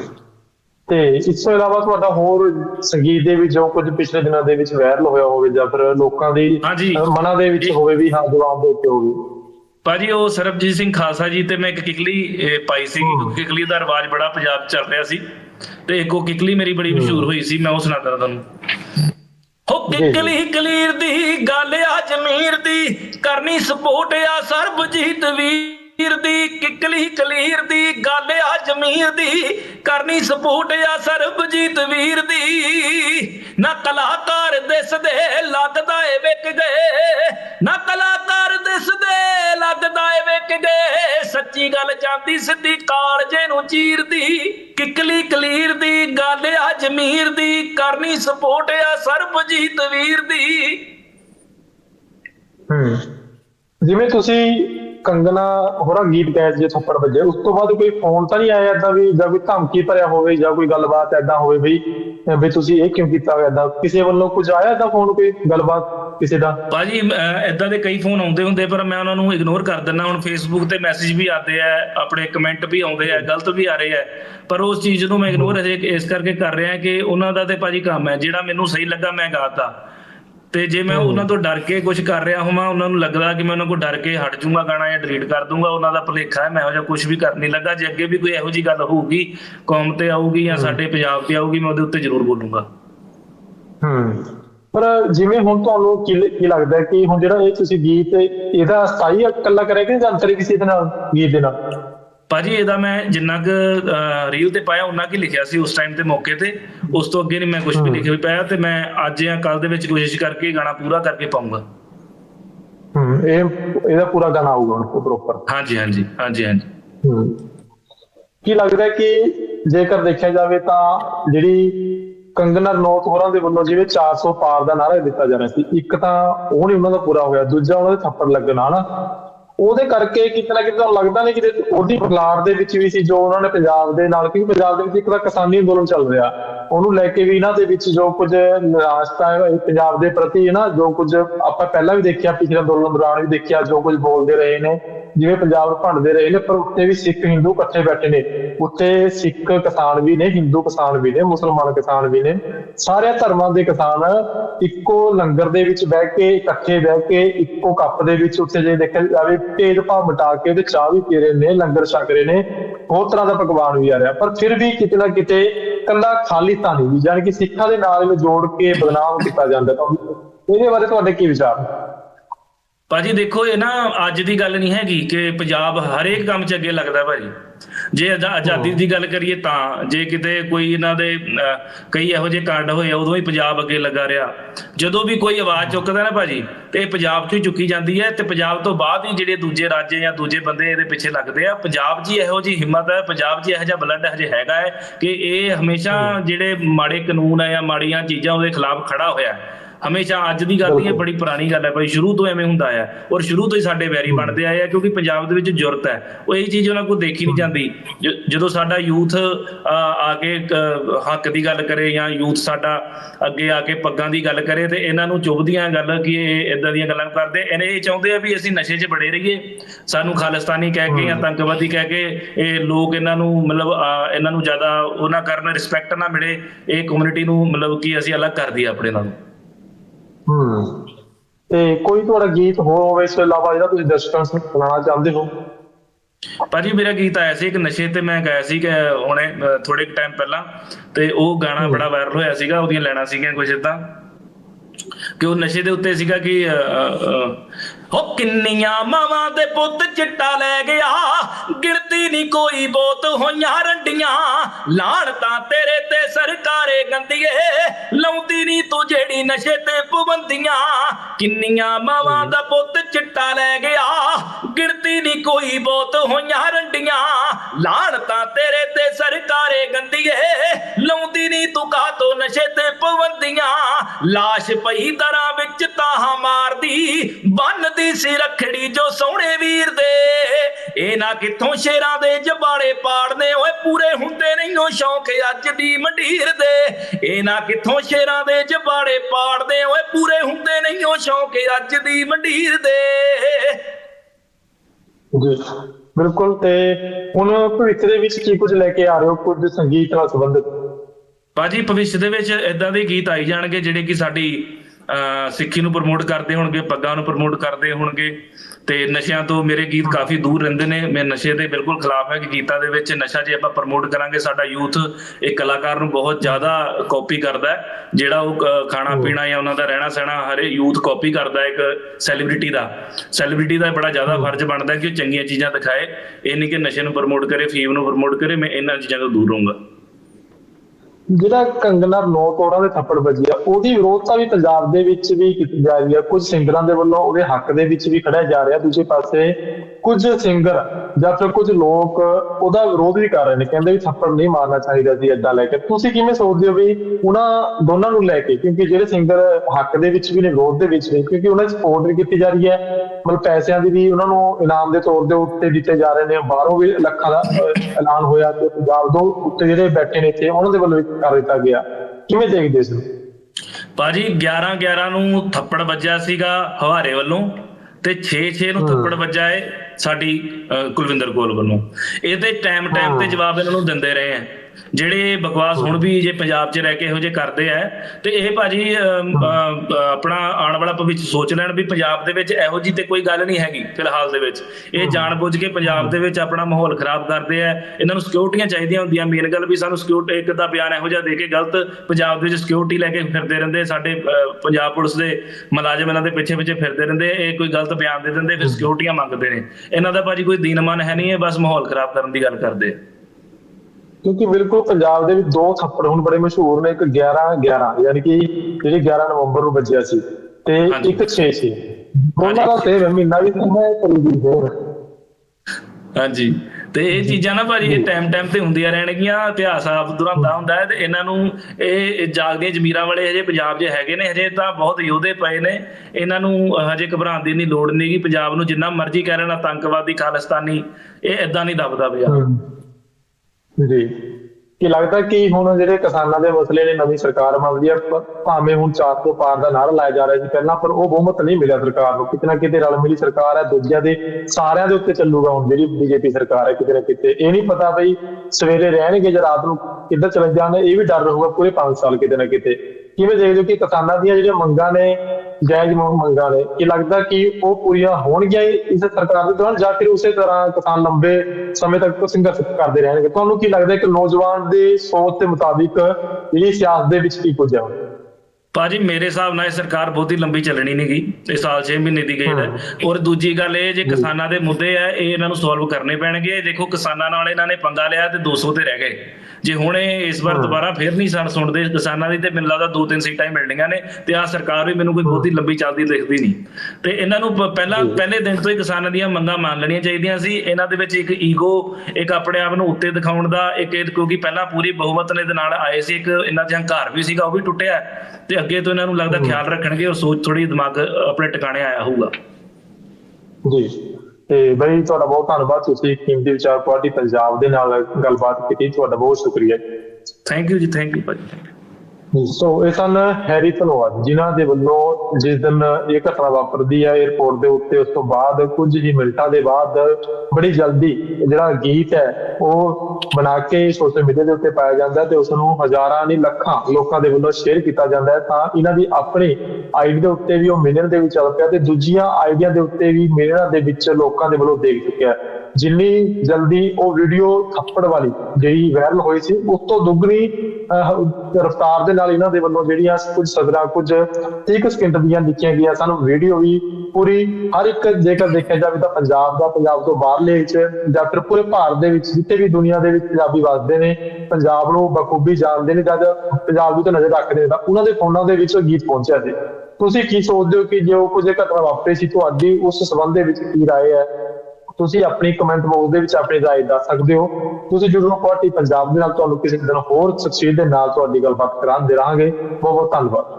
ਤੇ ਇਸ ਤੋਂ ਇਲਾਵਾ ਤੁਹਾਡਾ ਹੋਰ ਸੰਗੀਤ ਦੇ ਵਿੱਚ ਜੋ ਕੁਝ ਪਿਛਲੇ ਦਿਨਾਂ ਦੇ ਵਿੱਚ ਵਾਇਰਲ ਹੋਇਆ ਹੋਵੇ ਜਾਂ ਫਿਰ ਲੋਕਾਂ ਦੀ ਮਨਾਂ ਦੇ ਵਿੱਚ ਹੋਵੇ ਵੀ ਹਾਂ ਜਵਾਬ ਦੇ ਕੇ ਹੋਵੇ ਭਾਜੀ ਉਹ ਸਰਬਜੀਤ ਸਿੰਘ ਖਾਲਸਾ ਜੀ ਤੇ ਮੈਂ ਇੱਕ ਕਿਕਲੀ ਪਾਈ ਸੀ ਕਿਕਲੀ ਦਾ ਰਿਵਾਜ ਬੜਾ ਪੰਜਾਬ ਚੱਲ ਰਿਹਾ ਸੀ। ਤੇ ਇੱਕ ਉਹ ਕਿਕਲੀ ਮੇਰੀ ਬੜੀ ਮਸ਼ਹੂਰ ਹੋਈ ਸੀ ਮੈਂ ਉਹ ਸੁਣਾਦਾ ਤੁਹਾਨੂੰ। ਹੋ। ਕਿਕਲੀ ਕਲੀਰ ਦੀ ਗੱਲ ਆ ਜਮੀਰ ਦੀ ਕਰਨੀ ਸਪੋਰਟ ਆ ਸਰਬਜੀਤ ਵੀਰ ਦੀ, ਕਿਕਲੀ ਕਲੀਰ ਦੀ, ਗੱਲ ਆ ਜਮੀਰ ਦੀ, ਕਰਨੀ ਸਪੋਰਟ ਆ ਸਰਬਜੀਤ ਵੀਰ ਦੀ। ਨਾ ਕਲਾਕਾਰ ਦਿਸਦੇ, ਲੱਗਦਾ ਏ ਵਿਕ ਗਏ ਨਾ ਕਲਾਕਾਰ ਦਿਸਦੇ, ਲੱਗਦਾ ਏ ਵਿਕ ਸੱਚੀ ਗੱਲ ਜਾਂਦੀ ਸਿੱਧੀ ਕਾਲਜੇ ਨੂੰ ਚੀਰਦੀ ਕਿਕਲੀ ਕਲੀਰ ਦੀ, ਗੱਲ ਆ ਜਮੀਰ ਦੀ, ਕਰਨੀ ਸਪੋਰਟ ਆ ਸਰਬਜੀਤ ਵੀਰ ਦੀ। ਹੂੰ। ਜਿਵੇਂ ਤੁਸੀਂ ਕੰਗਨਾ ਹੋਰਾਂ ਗੀਤ ਗਾਏ ਜੇ ਥੱਪੜ ਵੱਜੇ ਉਸ ਤੋਂ ਬਾਅਦ ਕੋਈ ਫੋਨ ਤਾਂ ਨਹੀਂ ਆਇਆ ਏਦਾਂ ਵੀ ਜਾਂ ਕੋਈ ਧਮਕੀ ਭਰਿਆ ਹੋਵੇ ਜਾਂ ਕੋਈ ਗੱਲਬਾਤ ਏਦਾਂ ਹੋਵੇ ਵੀ ਵੀ ਤੁਸੀਂ ਇਹ ਕਿਉਂ ਕੀਤਾ ਹੋਇਆ ਏਦਾਂ? ਕਿਸੇ ਵੱਲੋਂ ਕੁਝ ਆਇਆ ਏਦਾਂ ਫੋਨ ਕੋਈ ਗੱਲਬਾਤ ਕਿਸੇ ਦਾ? ਭਾਜੀ ਇਦਾਂ ਦੇ ਕਈ ਫੋਨ ਆਉਂਦੇ ਹੁੰਦੇ ਪਰ ਮੈਂ ਉਹਨਾਂ ਨੂੰ ਇਗਨੋਰ ਕਰ ਦਿੰਦਾ। ਹੁਣ ਫੇਸਬੁੱਕ ਤੇ ਮੈਸੇਜ ਵੀ ਆਉਂਦੇ ਆ ਆਪਣੇ ਕਮੈਂਟ ਵੀ ਆਉਂਦੇ ਆ ਗਲਤ ਵੀ ਆ ਰਹੇ ਆ। ਪਰ ਉਸ ਚੀਜ਼ ਨੂੰ ਮੈਂ ਇਗਨੋਰ ਇਸ ਕਰਕੇ ਕਰ ਰਿਹਾ ਕਿ ਉਹਨਾਂ ਦਾ ਤੇ ਭਾਜੀ ਕੰਮ ਹੈ। ਜਿਹੜਾ ਮੈਨੂੰ ਸਹੀ ਲੱਗਾ ਮੈਂ ਗਾਤਾ। ਤੇ ਜੇ ਮੈਂ ਉਹਨਾਂ ਤੋਂ ਡਰ ਕੇ ਕੁਝ ਕਰ ਰਿਹਾ ਹੋਵਾਂ ਉਹਨਾਂ ਨੂੰ ਲੱਗਦਾ ਕਿ ਮੈਂ ਉਹਨਾਂ ਕੋਲ ਡਰ ਕੇ ਹਟ ਜਾਊਂਗਾ ਗਾਣਾ ਜਾਂ ਡਿਲੀਟ ਕਰ ਦੂੰਗਾ ਉਹਨਾਂ ਦਾ ਭੁਲੇਖਾ ਹੈ ਮੈਂ ਇਹੋ ਜਿਹਾ ਕੁਝ ਵੀ ਕਰ ਨਹੀਂ ਲੱਗਾ। ਜੇ ਅੱਗੇ ਵੀ ਕੋਈ ਇਹੋ ਜੀ ਗੱਲ ਹੋਊਗੀ ਕੌਮ ਤੇ ਆਊਗੀ ਜਾਂ ਸਾਡੇ ਪੰਜਾਬ ਤੇ ਆਊਗੀ ਮੈਂ ਉਹਦੇ ਉੱਤੇ ਜ਼ਰੂਰ ਬੋਲੂੰਗਾ। ਹੂੰ। ਪਰ ਜਿਵੇਂ ਹੁਣ ਤੁਹਾਨੂੰ ਕੀ ਲੱਗਦਾ ਕਿ ਹੁਣ ਜਿਹੜਾ ਇਹ ਤੁਸੀਂ ਗੀਤ ਇਹਦਾ ਸਥਾਈ ਇਕੱਲਾ ਕਰੇਗਾ ਜਾਂ ਅੰਤਰੀ ਕਿਸੇ ਦੇ ਨਾਲ ਗੀਤ ਦੇ ਨਾਲ? ਭਾਜੀ ਇਹਦਾ ਮੈਂ ਜਿੰਨਾ ਕੁ ਰੀਲ ਤੇ ਪਾਇਆ ਉਹਨਾਂ ਕੀ ਲਿਖਿਆ ਸੀ ਉਸ ਟਾਈਮ ਤੇ ਮੌਕੇ ਤੇ। ਉਸ ਤੋਂ ਅੱਗੇ ਨਹੀਂ ਮੈਂ ਕੁਝ ਵੀ ਲਿਖਿਆ ਪਾਇਆ ਤੇ ਮੈਂ ਅੱਜ ਜਾਂ ਕੱਲ ਦੇ ਵਿੱਚ ਕੋਸ਼ਿਸ਼ ਕਰਕੇ ਗਾਣਾ ਪੂਰਾ ਕਰਕੇ ਪਾਉਂਗਾ ਹੂੰ ਇਹ ਇਹਦਾ ਪੂਰਾ ਗਾਣਾ ਆਊਗਾ ਹੁਣ ਪ੍ਰੋਪਰ ਹਾਂਜੀ ਹਾਂਜੀ ਹਾਂਜੀ ਹਾਂਜੀ। ਹਮ। ਕੀ ਲੱਗਦਾ ਹੈ ਕਿ ਜੇਕਰ ਦੇਖਿਆ ਜਾਵੇ ਤਾਂ ਜਿਹੜੀ ਕੰਗਨਾ ਰਣੌਤ ਹੋਰਾਂ ਦੇ ਵੱਲੋਂ ਜਿਵੇਂ 400 ਪਾਰ ਦਾ ਨਾਰਾ ਦਿੱਤਾ ਜਾ ਰਿਹਾ ਸੀ ਇੱਕ ਤਾਂ ਉਹ ਨਹੀਂ ਉਹਨਾਂ ਦਾ ਪੂਰਾ ਹੋਇਆ ਦੂਜਾ ਉਹਨਾਂ ਦੇ ਥੱਪੜ ਲੱਗਣਾ ਹਨਾ ਉਹਦੇ ਕਰਕੇ ਕਿਤੇ ਨਾ ਕਿਤੇ ਤੁਹਾਨੂੰ ਲੱਗਦਾ ਨਹੀਂ ਕਿ ਉਹਦੀ ਬਖਲਾਰ ਦੇ ਵਿੱਚ ਵੀ ਸੀ, ਜੋ ਉਹਨਾਂ ਨੇ ਪੰਜਾਬ ਦੇ ਨਾਲ, ਕਿਉਂਕਿ ਪੰਜਾਬ ਦੇ ਵਿੱਚ ਇੱਕ ਤਾਂ ਕਿਸਾਨੀ ਅੰਦੋਲਨ ਚੱਲ ਰਿਹਾ। ਉਹਨੂੰ ਲੈ ਕੇ ਵੀ ਇਹਨਾਂ ਦੇ ਵਿੱਚ ਜੋ ਕੁਝ ਨਿਰਾਸ਼ਤਾ ਹੈ ਪੰਜਾਬ ਦੇ ਪ੍ਰਤੀ ਹੈ ਨਾ ਜੋ ਕੁਝ ਆਪਾਂ ਪਹਿਲਾਂ ਵੀ ਦੇਖਿਆ, ਪਿਛਲੇ ਅੰਦੋਲਨ ਦੌਰਾਨ ਵੀ ਦੇਖਿਆ, ਜੋ ਕੁਝ ਬੋਲਦੇ ਰਹੇ ਨੇ ਜਿਵੇਂ ਪੰਜਾਬ ਨੂੰ ਭੰਡਦੇ ਰਹੇ ਨੇ, ਪਰ ਉੱਤੇ ਵੀ ਸਿੱਖ ਹਿੰਦੂ ਇਕੱਠੇ ਬੈਠੇ ਨੇ। ਉੱਤੇ ਸਿੱਖ ਕਿਸਾਨ ਵੀ ਨੇ, ਹਿੰਦੂ ਕਿਸਾਨ ਵੀ ਨੇ, ਮੁਸਲਮਾਨ ਕਿਸਾਨ ਵੀ ਨੇ। ਸਾਰੇ ਧਰਮਾਂ ਦੇ ਕਿਸਾਨ ਇੱਕੋ ਲੰਗਰ ਦੇ ਵਿੱਚ ਬਹਿ ਕੇ, ਇਕੱਠੇ ਬਹਿ ਕੇ, ਇੱਕੋ ਕੱਪ ਦੇ ਵਿੱਚ ਉੱਥੇ ਜੇ ਦੇਖਿਆ ਜਾਵੇ, ਭੇਦ ਭਾਵ ਮਿਟਾ ਕੇ ਉਹਦੇ ਚਾਹ ਵੀ ਪੀ ਰਹੇ ਨੇ, ਲੰਗਰ ਛਕ ਰਹੇ ਨੇ। ਬਹੁਤ ਤਰ੍ਹਾਂ ਦਾ ਪਕਵਾਨ ਵੀ ਆ ਰਿਹਾ। ਪਰ ਫਿਰ ਵੀ ਕਿਤੇ ਨਾ ਕਿਤੇ ਕੱਲਾ ਖਾਲਿਸਤਾਨੀ ਵੀ ਯਾਨੀ ਕਿ ਸਿੱਖਾਂ ਦੇ ਨਾਲ ਇਹਨੂੰ ਜੋੜ ਕੇ ਬਦਨਾਮ ਕੀਤਾ ਜਾਂਦਾ। ਤਾਂ ਇਹਦੇ ਬਾਰੇ ਤੁਹਾਡੇ ਕੀ ਵਿਚਾਰ? ਭਾਜੀ ਦੇਖੋ ਇਹ ਨਾ ਅੱਜ ਦੀ ਗੱਲ ਨਹੀਂ ਹੈਗੀ ਕਿ ਪੰਜਾਬ ਹਰੇਕ ਕੰਮ 'ਚ ਅੱਗੇ ਲੱਗਦਾ ਭਾਜੀ। ਜੇ ਆਜ਼ਾ- ਆਜ਼ਾਦੀ ਦੀ ਗੱਲ ਕਰੀਏ ਤਾਂ ਜੇ ਕਿਤੇ ਕੋਈ ਇਹਨਾਂ ਦੇ ਕਈ ਇਹੋ ਜਿਹੇ ਕਾਂਡ ਹੋਏ ਉਦੋਂ ਹੀ ਪੰਜਾਬ ਅੱਗੇ ਲੱਗਾ ਰਿਹਾ। ਜਦੋਂ ਵੀ ਕੋਈ ਆਵਾਜ਼ ਚੁੱਕਦਾ ਨਾ ਭਾਜੀ ਤੇ ਪੰਜਾਬ 'ਚ ਹੀ ਚੁੱਕੀ ਜਾਂਦੀ ਹੈ ਤੇ ਪੰਜਾਬ ਤੋਂ ਬਾਅਦ ਹੀ ਜਿਹੜੇ ਦੂਜੇ ਰਾਜ ਜਾਂ ਦੂਜੇ ਬੰਦੇ ਇਹਦੇ ਪਿੱਛੇ ਲੱਗਦੇ ਆ। ਪੰਜਾਬ 'ਚ ਹੀ ਇਹੋ ਜਿਹੀ ਹਿੰਮਤ ਹੈ ਪੰਜਾਬ 'ਚ ਹੀ ਇਹੋ ਜਿਹਾ ਬਲੱਡ ਹਜੇ ਹੈਗਾ ਹੈ ਕਿ ਇਹ ਹਮੇਸ਼ਾ ਜਿਹੜੇ ਮਾੜੇ ਕਾਨੂੰਨ ਆ ਜਾਂ ਮਾੜੀਆਂ ਚੀਜ਼ਾਂ ਉਹਦੇ ਖਿਲਾਫ ਖੜਾ ਹੋਇਆ ਹੈ। ਹਮੇਸ਼ਾ ਅੱਜ ਦੀ ਗੱਲ ਨਹੀਂ ਹੈ ਬੜੀ ਪੁਰਾਣੀ ਗੱਲ ਹੈ ਭਾਈ ਸ਼ੁਰੂ ਤੋਂ ਐਵੇਂ ਹੁੰਦਾ ਆ ਔਰ ਸ਼ੁਰੂ ਤੋਂ ਹੀ ਸਾਡੇ ਵੈਰੀ ਬਣਦੇ ਆਏ ਆ ਕਿਉਂਕਿ ਪੰਜਾਬ ਦੇ ਵਿੱਚ ਜੁਰਤ ਹੈ। ਉਹ ਇਹ ਚੀਜ਼ ਉਹਨਾਂ ਕੋਲ ਦੇਖੀ ਨਹੀਂ ਜਾਂਦੀ। ਜਦੋਂ ਸਾਡਾ ਯੂਥ ਆ ਕੇ ਹੱਕ ਦੀ ਗੱਲ ਕਰੇ ਜਾਂ ਯੂਥ ਸਾਡਾ ਅੱਗੇ ਆ ਕੇ ਪੱਗਾਂ ਦੀ ਗੱਲ ਕਰੇ ਤੇ ਇਹਨਾਂ ਨੂੰ ਚੁੱਭਦੀਆਂ ਗੱਲ ਕਿ ਇਹ ਇਦਾਂ ਦੀਆਂ ਗੱਲਾਂ ਕਰਦੇ। ਇਹਨੇ ਇਹ ਚਾਹੁੰਦੇ ਆ ਵੀ ਅਸੀਂ ਨਸ਼ੇ 'ਚ ਬੜੇ ਰਹੀਏ। ਸਾਨੂੰ ਖਾਲਿਸਤਾਨੀ ਕਹਿ ਕੇ ਜਾਂ ਆਤੰਕਵਾਦੀ ਕਹਿ ਕੇ ਇਹ ਲੋਕ ਇਹਨਾਂ ਨੂੰ ਮਤਲਬ ਇਹਨਾਂ ਨੂੰ ਜ਼ਿਆਦਾ ਉਹ ਨਾ ਕਰਨ ਰਿਸਪੈਕਟ ਨਾ ਮਿਲੇ। ਇਹ ਕਮਿਊਨਿਟੀ ਨੂੰ ਮਤਲਬ ਕਿ ਅਸੀਂ ਅਲੱਗ ਕਰ ਦਈਏ ਆਪਣੇ ਨਾਲੋਂ। ਹੂੰ। ਤੇ ਕੋਈ ਤੁਹਾਡਾ ਗੀਤ ਹੋਰ ਹੋਵੇ ਇਸ ਤੋਂ ਇਲਾਵਾ ਜਿਹੜਾ ਤੁਸੀਂ ਦਰਸ਼ਕਾਂ ਨੂੰ ਸੁਣਾਉਣਾ ਚਾਹੁੰਦੇ ਹੋ? ਭਾਜੀ ਮੇਰਾ ਗੀਤ ਆਇਆ ਸੀ ਇੱਕ ਨਸ਼ੇ ਤੇ ਮੈਂ ਗਾਇਆ ਸੀ ਕਿ ਹੁਣੇ ਥੋੜੇ ਟਾਈਮ ਪਹਿਲਾਂ। ਤੇ ਉਹ ਗਾਣਾ ਬੜਾ ਵਾਇਰਲ ਹੋਇਆ ਸੀਗਾ ਉਹਦੀਆਂ ਲੈਣਾ ਸੀਗੀਆਂ ਕੁਝ ਇਦਾਂ ਕਿ ਉਹ ਨਸ਼ੇ ਦੇ ਉੱਤੇ ਸੀਗਾ ਕਿ ਹੋ ਕਿੰਨੀਆਂ ਮਾਵਾਂ ਦੇ ਪੁੱਤ ਚਿੱਟਾ ਲੈ ਗਿਆ। ਗਿਣਤੀ ਨਹੀਂ ਕੋਈ ਬੋਤ ਹੋਈਆਂ ਰੰਡੀਆਂ। ਲਾਣ ਤੇਰੇ ਤੇ ਸਰਕਾਰੇ ਗੰਦੀਏ ਲਾਉਂਦੀ ਨਹੀਂ ਤੂੰ ਜਿਹੜੀ ਨਸ਼ੇ ਤੇ ਪਾਬੰਦੀਆਂ। ਕਿੰਨੀਆਂ ਮਾਵਾਂ ਦਾ ਪੁੱਤ ਚਿੱਟਾ ਲੈ ਗਿਆ। ਗਿਣਤੀ ਨਹੀਂ ਕੋਈ ਬੋਤ ਹੋਈਆਂ ਰੰਡੀਆਂ। ਲਾਣ ਤਾਂ ਤੇਰੇ ਤੇ ਸਰਕਾਰੇ ਗੰਦੀਏ ਲਾਉਂਦੀ ਨਹੀਂ ਤੂੰ ਕਾਤੋਂ ਨਸ਼ੇ ਤੇ ਪਾਬੰਦੀਆਂ। ਲਾਸ਼ ਪਈ ਦਰਾਂ ਵਿੱਚ ਤਾਹਾਂ ਮਾਰਦੀ, ਬੰਨਦੀ ਸੀ ਰਖੜੀ ਜੋ ਸੋਹਣੇ ਵੀਰ ਦੇ। ਇਹ ਨਾ ਕਿੱਥੋਂ ਸ਼ੇਰਾਂ ਦੇ ਜਬਾੜੇ ਪਾੜਨੇ, ਓਏ ਪੂਰੇ ਹੁੰਦੇ ਨਹੀਂ ਉਹ ਸ਼ੌਂਕ ਅੱਜ ਦੀ ਮੰਡੀਰ ਦੇ। ਇਹ ਨਾ ਕਿੱਥੋਂ ਸ਼ੇਰਾਂ ਦੇ ਜਬਾੜੇ ਪਾੜਦੇ ਓਏ ਪੂਰੇ ਹੁੰਦੇ ਨਹੀਂ ਉਹ ਸ਼ੌਂਕ ਅੱਜ ਦੀ ਮੰਡੀਰ ਦੇ। ਜੀ, ਬਿਲਕੁਲ, ਤੇ ਹੁਣ ਭਵਿੱਖ ਦੇ ਵਿੱਚ ਕੀ ਕੁਝ ਲੈ ਕੇ ਆ ਰਹੇ ਹੋ? ਕੁਝ ਸੰਗੀਤ ਨਾਲ ਸੰਬੰਧਿਤ? ਭਾਜੀ ਭਵਿੱਖ ਦੇ ਵਿੱਚ ਇਦਾਂ ਦੇ ਗੀਤ ਆਈ ਜਾਣਗੇ ਜਿਹੜੇ ਕਿ ਸਾਡੀ ਸਿੱਖੀ ਨੂੰ ਪ੍ਰਮੋਟ ਕਰਦੇ ਹੋਣਗੇ ਪੱਗਾਂ ਨੂੰ ਪ੍ਰਮੋਟ ਕਰਦੇ ਹੋਣਗੇ। ਤੇ ਨਸ਼ਿਆਂ ਤੋਂ ਮੇਰੇ ਗੀਤ ਕਾਫੀ ਦੂਰ ਰਹਿੰਦੇ ਨੇ। ਮੈਂ ਨਸ਼ੇ ਦੇ ਬਿਲਕੁਲ ਖਿਲਾਫ ਹੈ ਕਿ ਗੀਤਾਂ ਦੇ ਵਿੱਚ ਨਸ਼ਾ ਜੇ ਆਪਾਂ ਪ੍ਰਮੋਟ ਕਰਾਂਗੇ ਸਾਡਾ ਯੂਥ ਇੱਕ ਕਲਾਕਾਰ ਨੂੰ ਬਹੁਤ ਜ਼ਿਆਦਾ ਕਾਪੀ ਕਰਦਾ ਹੈ ਜਿਹੜਾ ਉਹ ਖਾਣਾ ਪੀਣਾ ਜਾਂ ਉਹਨਾਂ ਦਾ ਰਹਿਣਾ ਸਹਿਣਾ ਹਰੇ ਯੂਥ ਕਾਪੀ ਕਰਦਾ ਹੈ ਇੱਕ ਸੈਲੀਬ੍ਰਿਟੀ ਦਾ। ਸੈਲੀਬ੍ਰਿਟੀ ਦਾ ਬੜਾ ਜ਼ਿਆਦਾ ਫਰਜ਼ ਬਣਦਾ ਕਿ ਉਹ ਚੰਗੀਆਂ ਚੀਜ਼ਾਂ ਦਿਖਾਏ। ਇਹ ਨਹੀਂ ਕਿ ਨਸ਼ੇ ਨੂੰ ਪ੍ਰਮੋਟ ਕਰੇ ਫੀਮ ਨੂੰ ਪ੍ਰਮੋਟ ਕਰੇ ਮੈਂ ਇਹਨਾਂ ਚੀਜ਼ਾਂ ਤੋਂ ਦੂਰ ਰਹੂੰਗਾ। ਜਿਹੜਾ ਕੰਗਨਾ ਨੌ ਕਰੋੜਾਂ ਦੇ ਥੱਪੜ ਵੱਜੀ ਆ, ਉਹਦੀ ਵਿਰੋਧਤਾ ਵੀ ਪੰਜਾਬ ਦੇ ਵਿੱਚ ਵੀ ਕੀਤੀ ਜਾ ਰਹੀ ਹੈ ਕੁਝ ਸਿੰਗਰਾਂ ਦੇ ਵੱਲੋਂ ਉਹਦੇ ਹੱਕ ਦੇ ਵਿੱਚ ਵੀ ਖੜਿਆ ਜਾ ਰਿਹਾ। ਦੂਜੇ ਪਾਸੇ ਕੁਝ ਸਿੰਗਰ ਜਾਂ ਫਿਰ ਕੁਝ ਲੋਕ ਉਹਦਾ ਵਿਰੋਧ ਵੀ ਕਰ ਰਹੇ ਨੇ, ਕਹਿੰਦੇ ਵੀ ਥੱਪੜ ਨਹੀਂ ਮਾਰਨਾ ਚਾਹੀਦਾ ਸੀ ਏਦਾਂ ਲੈ ਕੇ। ਤੁਸੀਂ ਕਿਵੇਂ ਸੋਚਦੇ ਹੋ ਵੀ ਉਹਨਾਂ ਦੋਨਾਂ ਨੂੰ ਲੈ ਕੇ, ਕਿਉਂਕਿ ਜਿਹੜੇ ਸਿੰਗਰ ਹੱਕ ਦੇ ਵਿੱਚ ਵੀ ਨੇ, ਵਿਰੋਧ ਦੇ ਵਿੱਚ ਵੀ ਕਿਉਂਕਿ ਉਹਨਾਂ ਦੀ ਸਪੋਰਟ ਵੀ ਕੀਤੀ ਜਾ ਰਹੀ ਹੈ। ਮਤਲਬ ਪੈਸਿਆਂ ਦੀ ਵੀ ਉਹਨਾਂ ਨੂੰ ਇਨਾਮ ਦੇ ਤੌਰ ਦੇ ਉੱਤੇ ਦਿੱਤੇ ਜਾ ਰਹੇ ਨੇ ਬਾਹਰੋਂ ਵੀ ਲੱਖਾਂ ਦਾ ਐਲਾਨ ਹੋਇਆ ਤੇ ਪੰਜਾਬ ਤੋਂ ਉੱਤੇ ਜਿਹੜੇ ਬੈਠੇ ਨੇ ਇੱਥੇ ਉਹਨਾਂ ਦੇ ਵੱਲੋਂ ਕਰ ਦਿੱਤਾ ਗਿਆ। ਕਿਵੇਂ ਦੇਖਦੇ ਨੂੰ? ਭਾਜੀ 11 11 ਨੂੰ ਥੱਪੜ ਵੱਜਿਆ ਸੀਗਾ ਹਵਾਰੇ ਵੱਲੋਂ ਤੇ 6 6 ਨੂੰ ਥੱਪੜ ਵੱਜਾ ਏ ਸਾਡੀ ਕੁਲਵਿੰਦਰ ਕੋਲ ਵੱਲੋਂ। ਇਹਦੇ ਟਾਈਮ ਟਾਈਮ ਤੇ ਜਵਾਬ ਇਹਨਾਂ ਨੂੰ ਦਿੰਦੇ ਰਹੇ ਆ। ਜਿਹੜੇ ਬਕਵਾਸ ਹੁਣ ਵੀ ਜੇ ਪੰਜਾਬ 'ਚ ਰਹਿ ਕੇ ਇਹੋ ਜਿਹੇ ਕਰਦੇ ਆ ਤੇ ਇਹ ਭਾਜੀ ਆਪਣਾ ਆਉਣ ਵਾਲਾ ਭਵਿੱਖ ਸੋਚ ਲੈਣ ਵੀ ਪੰਜਾਬ ਦੇ ਵਿੱਚ ਇਹੋ ਜਿਹੀ ਤੇ ਕੋਈ ਗੱਲ ਨਹੀਂ ਹੈਗੀ ਫਿਲਹਾਲ ਦੇ ਵਿੱਚ। ਇਹ ਜਾਣਬੁੱਝ ਕੇ ਪੰਜਾਬ ਦੇ ਵਿੱਚ ਆਪਣਾ ਮਾਹੌਲ ਖਰਾਬ ਕਰਦੇ ਆ। ਇਹਨਾਂ ਨੂੰ ਸਿਕਿਉਰਟੀਆਂ ਚਾਹੀਦੀਆਂ ਹੁੰਦੀਆਂ। ਮੇਨ ਗੱਲ ਵੀ ਸਾਨੂੰ ਸਿਕਿਉਰਿਟੀ ਇੱਕ ਦਾ ਬਿਆਨ ਇਹੋ ਜਿਹਾ ਦੇ ਕੇ ਗਲਤ ਪੰਜਾਬ ਦੇ ਵਿੱਚ ਸਿਕਿਉਰਿਟੀ ਲੈ ਕੇ ਫਿਰਦੇ ਰਹਿੰਦੇ। ਸਾਡੇ ਪੰਜਾਬ ਪੁਲਿਸ ਦੇ ਮੁਲਾਜ਼ਮ ਇਹਨਾਂ ਦੇ ਪਿੱਛੇ ਪਿੱਛੇ ਫਿਰਦੇ ਰਹਿੰਦੇ। ਇਹ ਕੋਈ ਗਲਤ ਬਿਆਨ ਦੇ ਦਿੰਦੇ ਫਿਰ ਸਿਕਿਉਰਟੀਆਂ ਮੰਗਦੇ ਨੇ। ਇਹਨਾਂ ਦਾ ਭਾਜੀ ਕੋਈ ਦੀਨਮਾਨ ਹੈ ਨਹੀਂ ਇਹ ਬਸ ਮਾਹੌਲ ਖਰਾਬ ਕਰਨ ਦੀ ਗੱਲ ਕਰਦੇ ਆ। ਕਿਉਂਕਿ ਬਿਲਕੁਲ ਪੰਜਾਬ ਦੇ ਵਿੱਚ ਦੋ ਥੱਪੜ ਹੁਣ ਬੜੇ ਮਸ਼ਹੂਰ ਨੇ ਇੱਕ 11 11 ਯਾਨੀ ਕਿ ਜਿਹੜੀ 11 ਨਵੰਬਰ ਨੂੰ ਵੱਜਿਆ ਸੀ ਤੇ। ਇੱਕ 6 6 ਉਹਨਾਂ ਦਾ ਸੇਮ ਮਹੀਨਾ ਵੀ ਸਮਾਂ ਕਰੀਬੀ ਹੋਰ। ਹਾਂਜੀ। ਤੇ ਇਹ ਚੀਜ਼ਾਂ ਨਾ ਭਾਜੀ ਇਹ ਟਾਈਮ ਟਾਈਮ ਤੇ ਹੁੰਦੀਆਂ ਰਹਿਣਗੀਆਂ ਇਤਿਹਾਸ ਆਪ ਦੁਹਰਾਉਂਦਾ ਹੁੰਦਾ ਹੈ ਤੇ ਇਹਨਾਂ ਨੂੰ ਇਹ ਜਾਗਦੀਆਂ ਜ਼ਮੀਰਾਂ ਵਾਲੇ ਹਜੇ ਪੰਜਾਬ 'ਚ ਹੈਗੇ ਨੇ ਹਜੇ ਤਾਂ ਬਹੁਤ ਯੋਧੇ ਪਏ ਨੇ। ਇਹਨਾਂ ਨੂੰ ਹਜੇ ਘਬਰਾਉਣ ਦੀ ਨਹੀਂ ਲੋੜ ਨਹੀਂਗੀ ਪੰਜਾਬ ਨੂੰ ਜਿੰਨਾ ਮਰਜ਼ੀ ਕਹਿ ਲੈਣ ਆਤੰਕਵਾਦੀ ਖਾਲਿਸਤਾਨੀ ਇਹ ਇਦਾਂ ਨਹੀਂ ਦੱਬਦਾ ਪਿਆ। ਜੀ। ਕੀ ਲੱਗਦਾ ਕਿ ਹੁਣ ਜਿਹੜੇ ਕਿਸਾਨਾਂ ਦੇ ਮਸਲੇ ਨੇ, ਨਵੀਂ ਸਰਕਾਰ ਬਣਦੀ ਹੈ ਭਾਵੇਂ ਹੁਣ ਚਾਰ ਤੋਂ ਪਾਰ ਦਾ ਨਾਰਾ ਲਾਇਆ ਜਾ ਰਿਹਾ ਸੀ ਪਹਿਲਾਂ, ਪਰ ਉਹ ਬਹੁਮਤ ਨਹੀਂ ਮਿਲਿਆ ਸਰਕਾਰ ਨੂੰ। ਕਿਤੇ ਨਾ ਕਿਤੇ ਰਲ ਮਿਲੀ ਸਰਕਾਰ ਹੈ, ਦੂਜਿਆਂ ਦੇ ਸਾਰਿਆਂ ਦੇ ਉੱਤੇ ਚੱਲੂਗਾ ਹੁਣ ਜਿਹੜੀ ਬੀਜੇਪੀ ਸਰਕਾਰ ਹੈ, ਕਿਤੇ ਨਾ ਕਿਤੇ। ਇਹ ਨਹੀਂ ਪਤਾ ਬਈ ਸਵੇਰੇ ਰਹਿਣਗੇ ਜਾਂ ਰਾਤ ਨੂੰ ਕਿੱਧਰ ਚਲੇ ਜਾਣ, ਇਹ ਵੀ ਡਰ ਰਹੂਗਾ ਪੂਰੇ 5 ਸਾਲ ਕਿਤੇ ਨਾ ਕਿਤੇ। ਕਿਵੇਂ ਦੇਖਦੇ ਹੋ ਕਿ ਕਿਸਾਨਾਂ ਦੀਆਂ ਜਿਹੜੀਆਂ ਮੰਗਾਂ ਨੇ ਜਾਇਜ਼ ਮੰਗ- ਮੰਗਾਂ ਨੇ। ਕੀ ਲੱਗਦਾ ਕਿ ਉਹ ਪੂਰੀਆਂ ਹੋਣਗੀਆਂ ਇਸ ਸਰਕਾਰ ਦੇ ਦੌਰਾਨ ਜਾਂ ਫਿਰ ਉਸੇ ਤਰ੍ਹਾਂ ਕਿਸਾਨ ਲੰਬੇ ਸਮੇਂ ਤੱਕ ਸੰਘਰਸ਼ ਕਰਦੇ ਰਹਿਣਗੇ। ਤੁਹਾਨੂੰ ਕੀ ਲੱਗਦਾ ਕਿ ਨੌਜਵਾਨ ਦੇ ਸੋਚ ਦੇ ਮੁਤਾਬਿਕ ਜਿਹੜੀ ਸਿਆਸਤ ਦੇ ਵਿੱਚ ਕੀ ਕੁਝ ਹੈ? ਭਾਜੀ ਮੇਰੇ ਹਿਸਾਬ ਨਾਲ ਇਹ ਸਰਕਾਰ ਬਹੁਤੀ ਲੰਬੀ ਚੱਲਣੀ ਨਹੀਂ ਗਈ ਇਹ ਸਾਲ 6 ਮਹੀਨੇ ਦੀ ਗਈ ਹੈ। ਔਰ ਦੂਜੀ ਗੱਲ ਇਹ ਜੇ ਕਿਸਾਨਾਂ ਦੇ ਮੁੱਦੇ ਆ ਇਹ ਇਹਨਾਂ ਨੂੰ ਸੋਲਵ ਕਰਨੇ ਪੈਣਗੇ। ਦੇਖੋ ਕਿਸਾਨਾਂ ਨਾਲ ਇਹਨਾਂ ਨੇ ਪੰਗਾ ਲਿਆ ਤੇ 200 ਤੇ ਰਹਿ ਗਏ। ਜੇ ਹੁਣ ਇਹ ਇਸ ਵਾਰ ਦੁਬਾਰਾ ਫੇਰ ਨਹੀਂ ਸਨ ਸੁਣਦੇ ਕਿਸਾਨਾਂ ਦੀ ਤੇ ਮੈਨੂੰ ਲੱਗਦਾ ਦੋ ਤਿੰਨ ਸੀਟਾਂ ਹੀ ਮਿਲਣੀਆਂ ਨੇ ਤੇ ਆ ਸਰਕਾਰ ਵੀ ਮੈਨੂੰ ਕੋਈ ਬਹੁਤੀ ਲੰਬੀ ਚੱਲਦੀ ਦਿਖਦੀ ਨਹੀਂ। ਤੇ ਇਹਨਾਂ ਨੂੰ ਪਹਿਲਾਂ ਪਹਿਲੇ ਦਿਨ ਤੋਂ ਹੀ ਕਿਸਾਨਾਂ ਦੀਆਂ ਮੰਗਾਂ ਮੰਨ ਲੈਣੀਆਂ ਚਾਹੀਦੀਆਂ ਸੀ। ਇਹਨਾਂ ਦੇ ਵਿੱਚ ਇੱਕ ਈਗੋ ਇੱਕ ਆਪਣੇ ਆਪ ਨੂੰ ਉੱਤੇ ਦਿਖਾਉਣ ਦਾ ਇੱਕ ਇਹ ਕਿਉਂਕਿ ਪਹਿਲਾਂ ਪੂਰੀ ਬਹੁਮਤ ਨੇ ਦੇ ਨਾਲ ਆਏ ਸੀ ਇੱਕ ਇਹਨਾਂ ਦੇ ਹੰਕਾਰ ਵੀ ਸੀਗਾ ਉਹ ਵੀ ਟੁੱਟਿਆ। ਤੇ ਅੱਗੇ ਤੋਂ ਇਹਨਾਂ ਨੂੰ ਲੱਗਦਾ ਖਿਆਲ ਰੱਖਣਗੇ ਉਹ ਸੋਚ ਥੋੜੀ ਦਿਮਾਗ ਆਪਣੇ ਟਿਕਾਣੇ ਆਇਆ ਹੋਊਗਾ। ਜੀ। ਤੇ ਬਈ ਤੁਹਾਡਾ ਬਹੁਤ ਧੰਨਵਾਦ ਤੁਸੀਂ ਕੀਮਤੀ ਵਿਚਾਰ ਪਾਰਟੀ ਪੰਜਾਬ ਦੇ ਨਾਲ ਗੱਲਬਾਤ ਕੀਤੀ ਤੁਹਾਡਾ ਬਹੁਤ ਸ਼ੁਕਰੀਆ। Thank you ji thank you ਭਾਜੀ। ਸੋ ਇਹ ਸਨ ਹੈਰੀ ਧਨੋਆ ਜਿਨ੍ਹਾਂ ਦੇ ਵੱਲੋਂ ਜਿਸ ਦਿਨ ਇਹ ਘਟਨਾ ਵਾਪਰਦੀ ਹੈ 에어ਪੋਰਟ ਦੇ ਉੱਤੇ, ਉਸ ਤੋਂ ਬਾਅਦ ਕੁਝ ਹੀ ਮਿੰਟਾਂ ਦੇ ਬਾਅਦ ਬੜੀ ਜਲਦੀ ਜਿਹੜਾ ਗੀਤ ਹੈ, ਉਹ ਬਣਾ ਕੇ ਸੋਸ਼ਲ ਮੀਡੀਆ ਦੇ ਉੱਤੇ ਪਾਇਆ ਜਾਂਦਾ ਹੈ ਤੇ ਉਸ ਨੂੰ ਹਜ਼ਾਰਾਂ ਨਹੀਂ, ਲੱਖਾਂ ਲੋਕਾਂ ਦੇ ਵੱਲੋਂ ਸ਼ੇਅਰ ਕੀਤਾ ਜਾਂਦਾ ਹੈ। ਤਾਂ ਇਹਨਾਂ ਦੀ ਆਪਣੀ ਆਈਡੀ ਦੇ ਉੱਤੇ ਵੀ ਉਹ ਮਿਲੀਅਨ ਦੇ ਵਿੱਚ ਚੱਲ ਪਿਆ ਤੇ ਦੂਜੀਆਂ ਆਈਡੀਆਂ ਦੇ ਉੱਤੇ ਵੀ ਮਿਲੀਅਨਾਂ ਦੇ ਵਿੱਚ ਲੋਕਾਂ ਦੇ ਵੱਲੋਂ ਦੇਖ ਚੁੱਕਿਆ ਜਿੰਨੀ ਜਲਦੀ ਉਹ ਵੀਡੀਓ ਥੱਪੜ ਵਾਲੀ ਜਿਹੜੀ ਵਾਇਰਲ ਹੋਈ ਸੀ, ਉਸ ਤੋਂ ਦੁੱਗਣੀ ਰਫ਼ਤਾਰ ਦੇ ਨਾਲ ਇਹਨਾਂ ਦੇ ਵੱਲੋਂ ਜਿਹੜੀਆਂ ਕੁਝ ਸਦਰਾਂ, ਕੁਝ 30 ਸਕਿੰਟ ਦੀਆਂ ਲਿਖੀਆਂ ਗਈਆਂ ਸਾਨੂੰ ਵੀਡੀਓ ਵੀ ਪੂਰੀ ਹਰ ਇੱਕ ਜੇਕਰ ਦੇਖਿਆ ਜਾਵੇ ਤਾਂ ਪੰਜਾਬ ਦਾ, ਪੰਜਾਬ ਤੋਂ ਬਾਹਰਲੇ ਵਿੱਚ ਜਾਂ ਫਿਰ ਪੂਰੇ ਭਾਰਤ ਦੇ ਵਿੱਚ ਜਿੱਥੇ ਵੀ ਦੁਨੀਆ ਦੇ ਵਿੱਚ ਪੰਜਾਬੀ ਵੱਸਦੇ ਨੇ, ਪੰਜਾਬ ਨੂੰ ਬਖੂਬੀ ਜਾਣਦੇ ਨੇ, ਜਦ ਪੰਜਾਬ ਦੀ ਤਾਂ ਨਜ਼ਰ ਰੱਖਦੇ ਨੇ, ਤਾਂ ਉਹਨਾਂ ਦੇ ਫੋਨਾਂ ਦੇ ਵਿੱਚ ਗੀਤ ਪਹੁੰਚਿਆ ਸੀ। ਤੁਸੀਂ ਕੀ ਸੋਚਦੇ ਹੋ ਕਿ ਜੇ ਉਹ ਕੁਝ ਘਟਨਾ ਵਾਪਰੀ ਸੀ, ਤੁਹਾਡੀ ਉਸ ਸੰਬੰਧ ਦੇ ਵਿੱਚ ਕੀ ਰਾਏ ਹੈ? ਤੁਸੀਂ ਆਪਣੀ ਕਮੈਂਟ ਬਾਕਸ ਦੇ ਵਿੱਚ ਆਪਣੀ ਰਾਏ ਦੱਸ ਸਕਦੇ ਹੋ। ਤੁਸੀਂ ਜਰੂਰ ਪਾਰਟੀ ਪੰਜਾਬ ਦੇ ਨਾਲ ਤੁਹਾਨੂੰ ਕਿਸੇ ਦਿਨ ਹੋਰ ਸ਼ਖਸੀਅਤ ਦੇ ਨਾਲ ਤੁਹਾਡੀ ਗੱਲਬਾਤ ਕਰਾਂਦੇ ਰਹਾਂਗੇ। ਬਹੁਤ ਬਹੁਤ ਧੰਨਵਾਦ।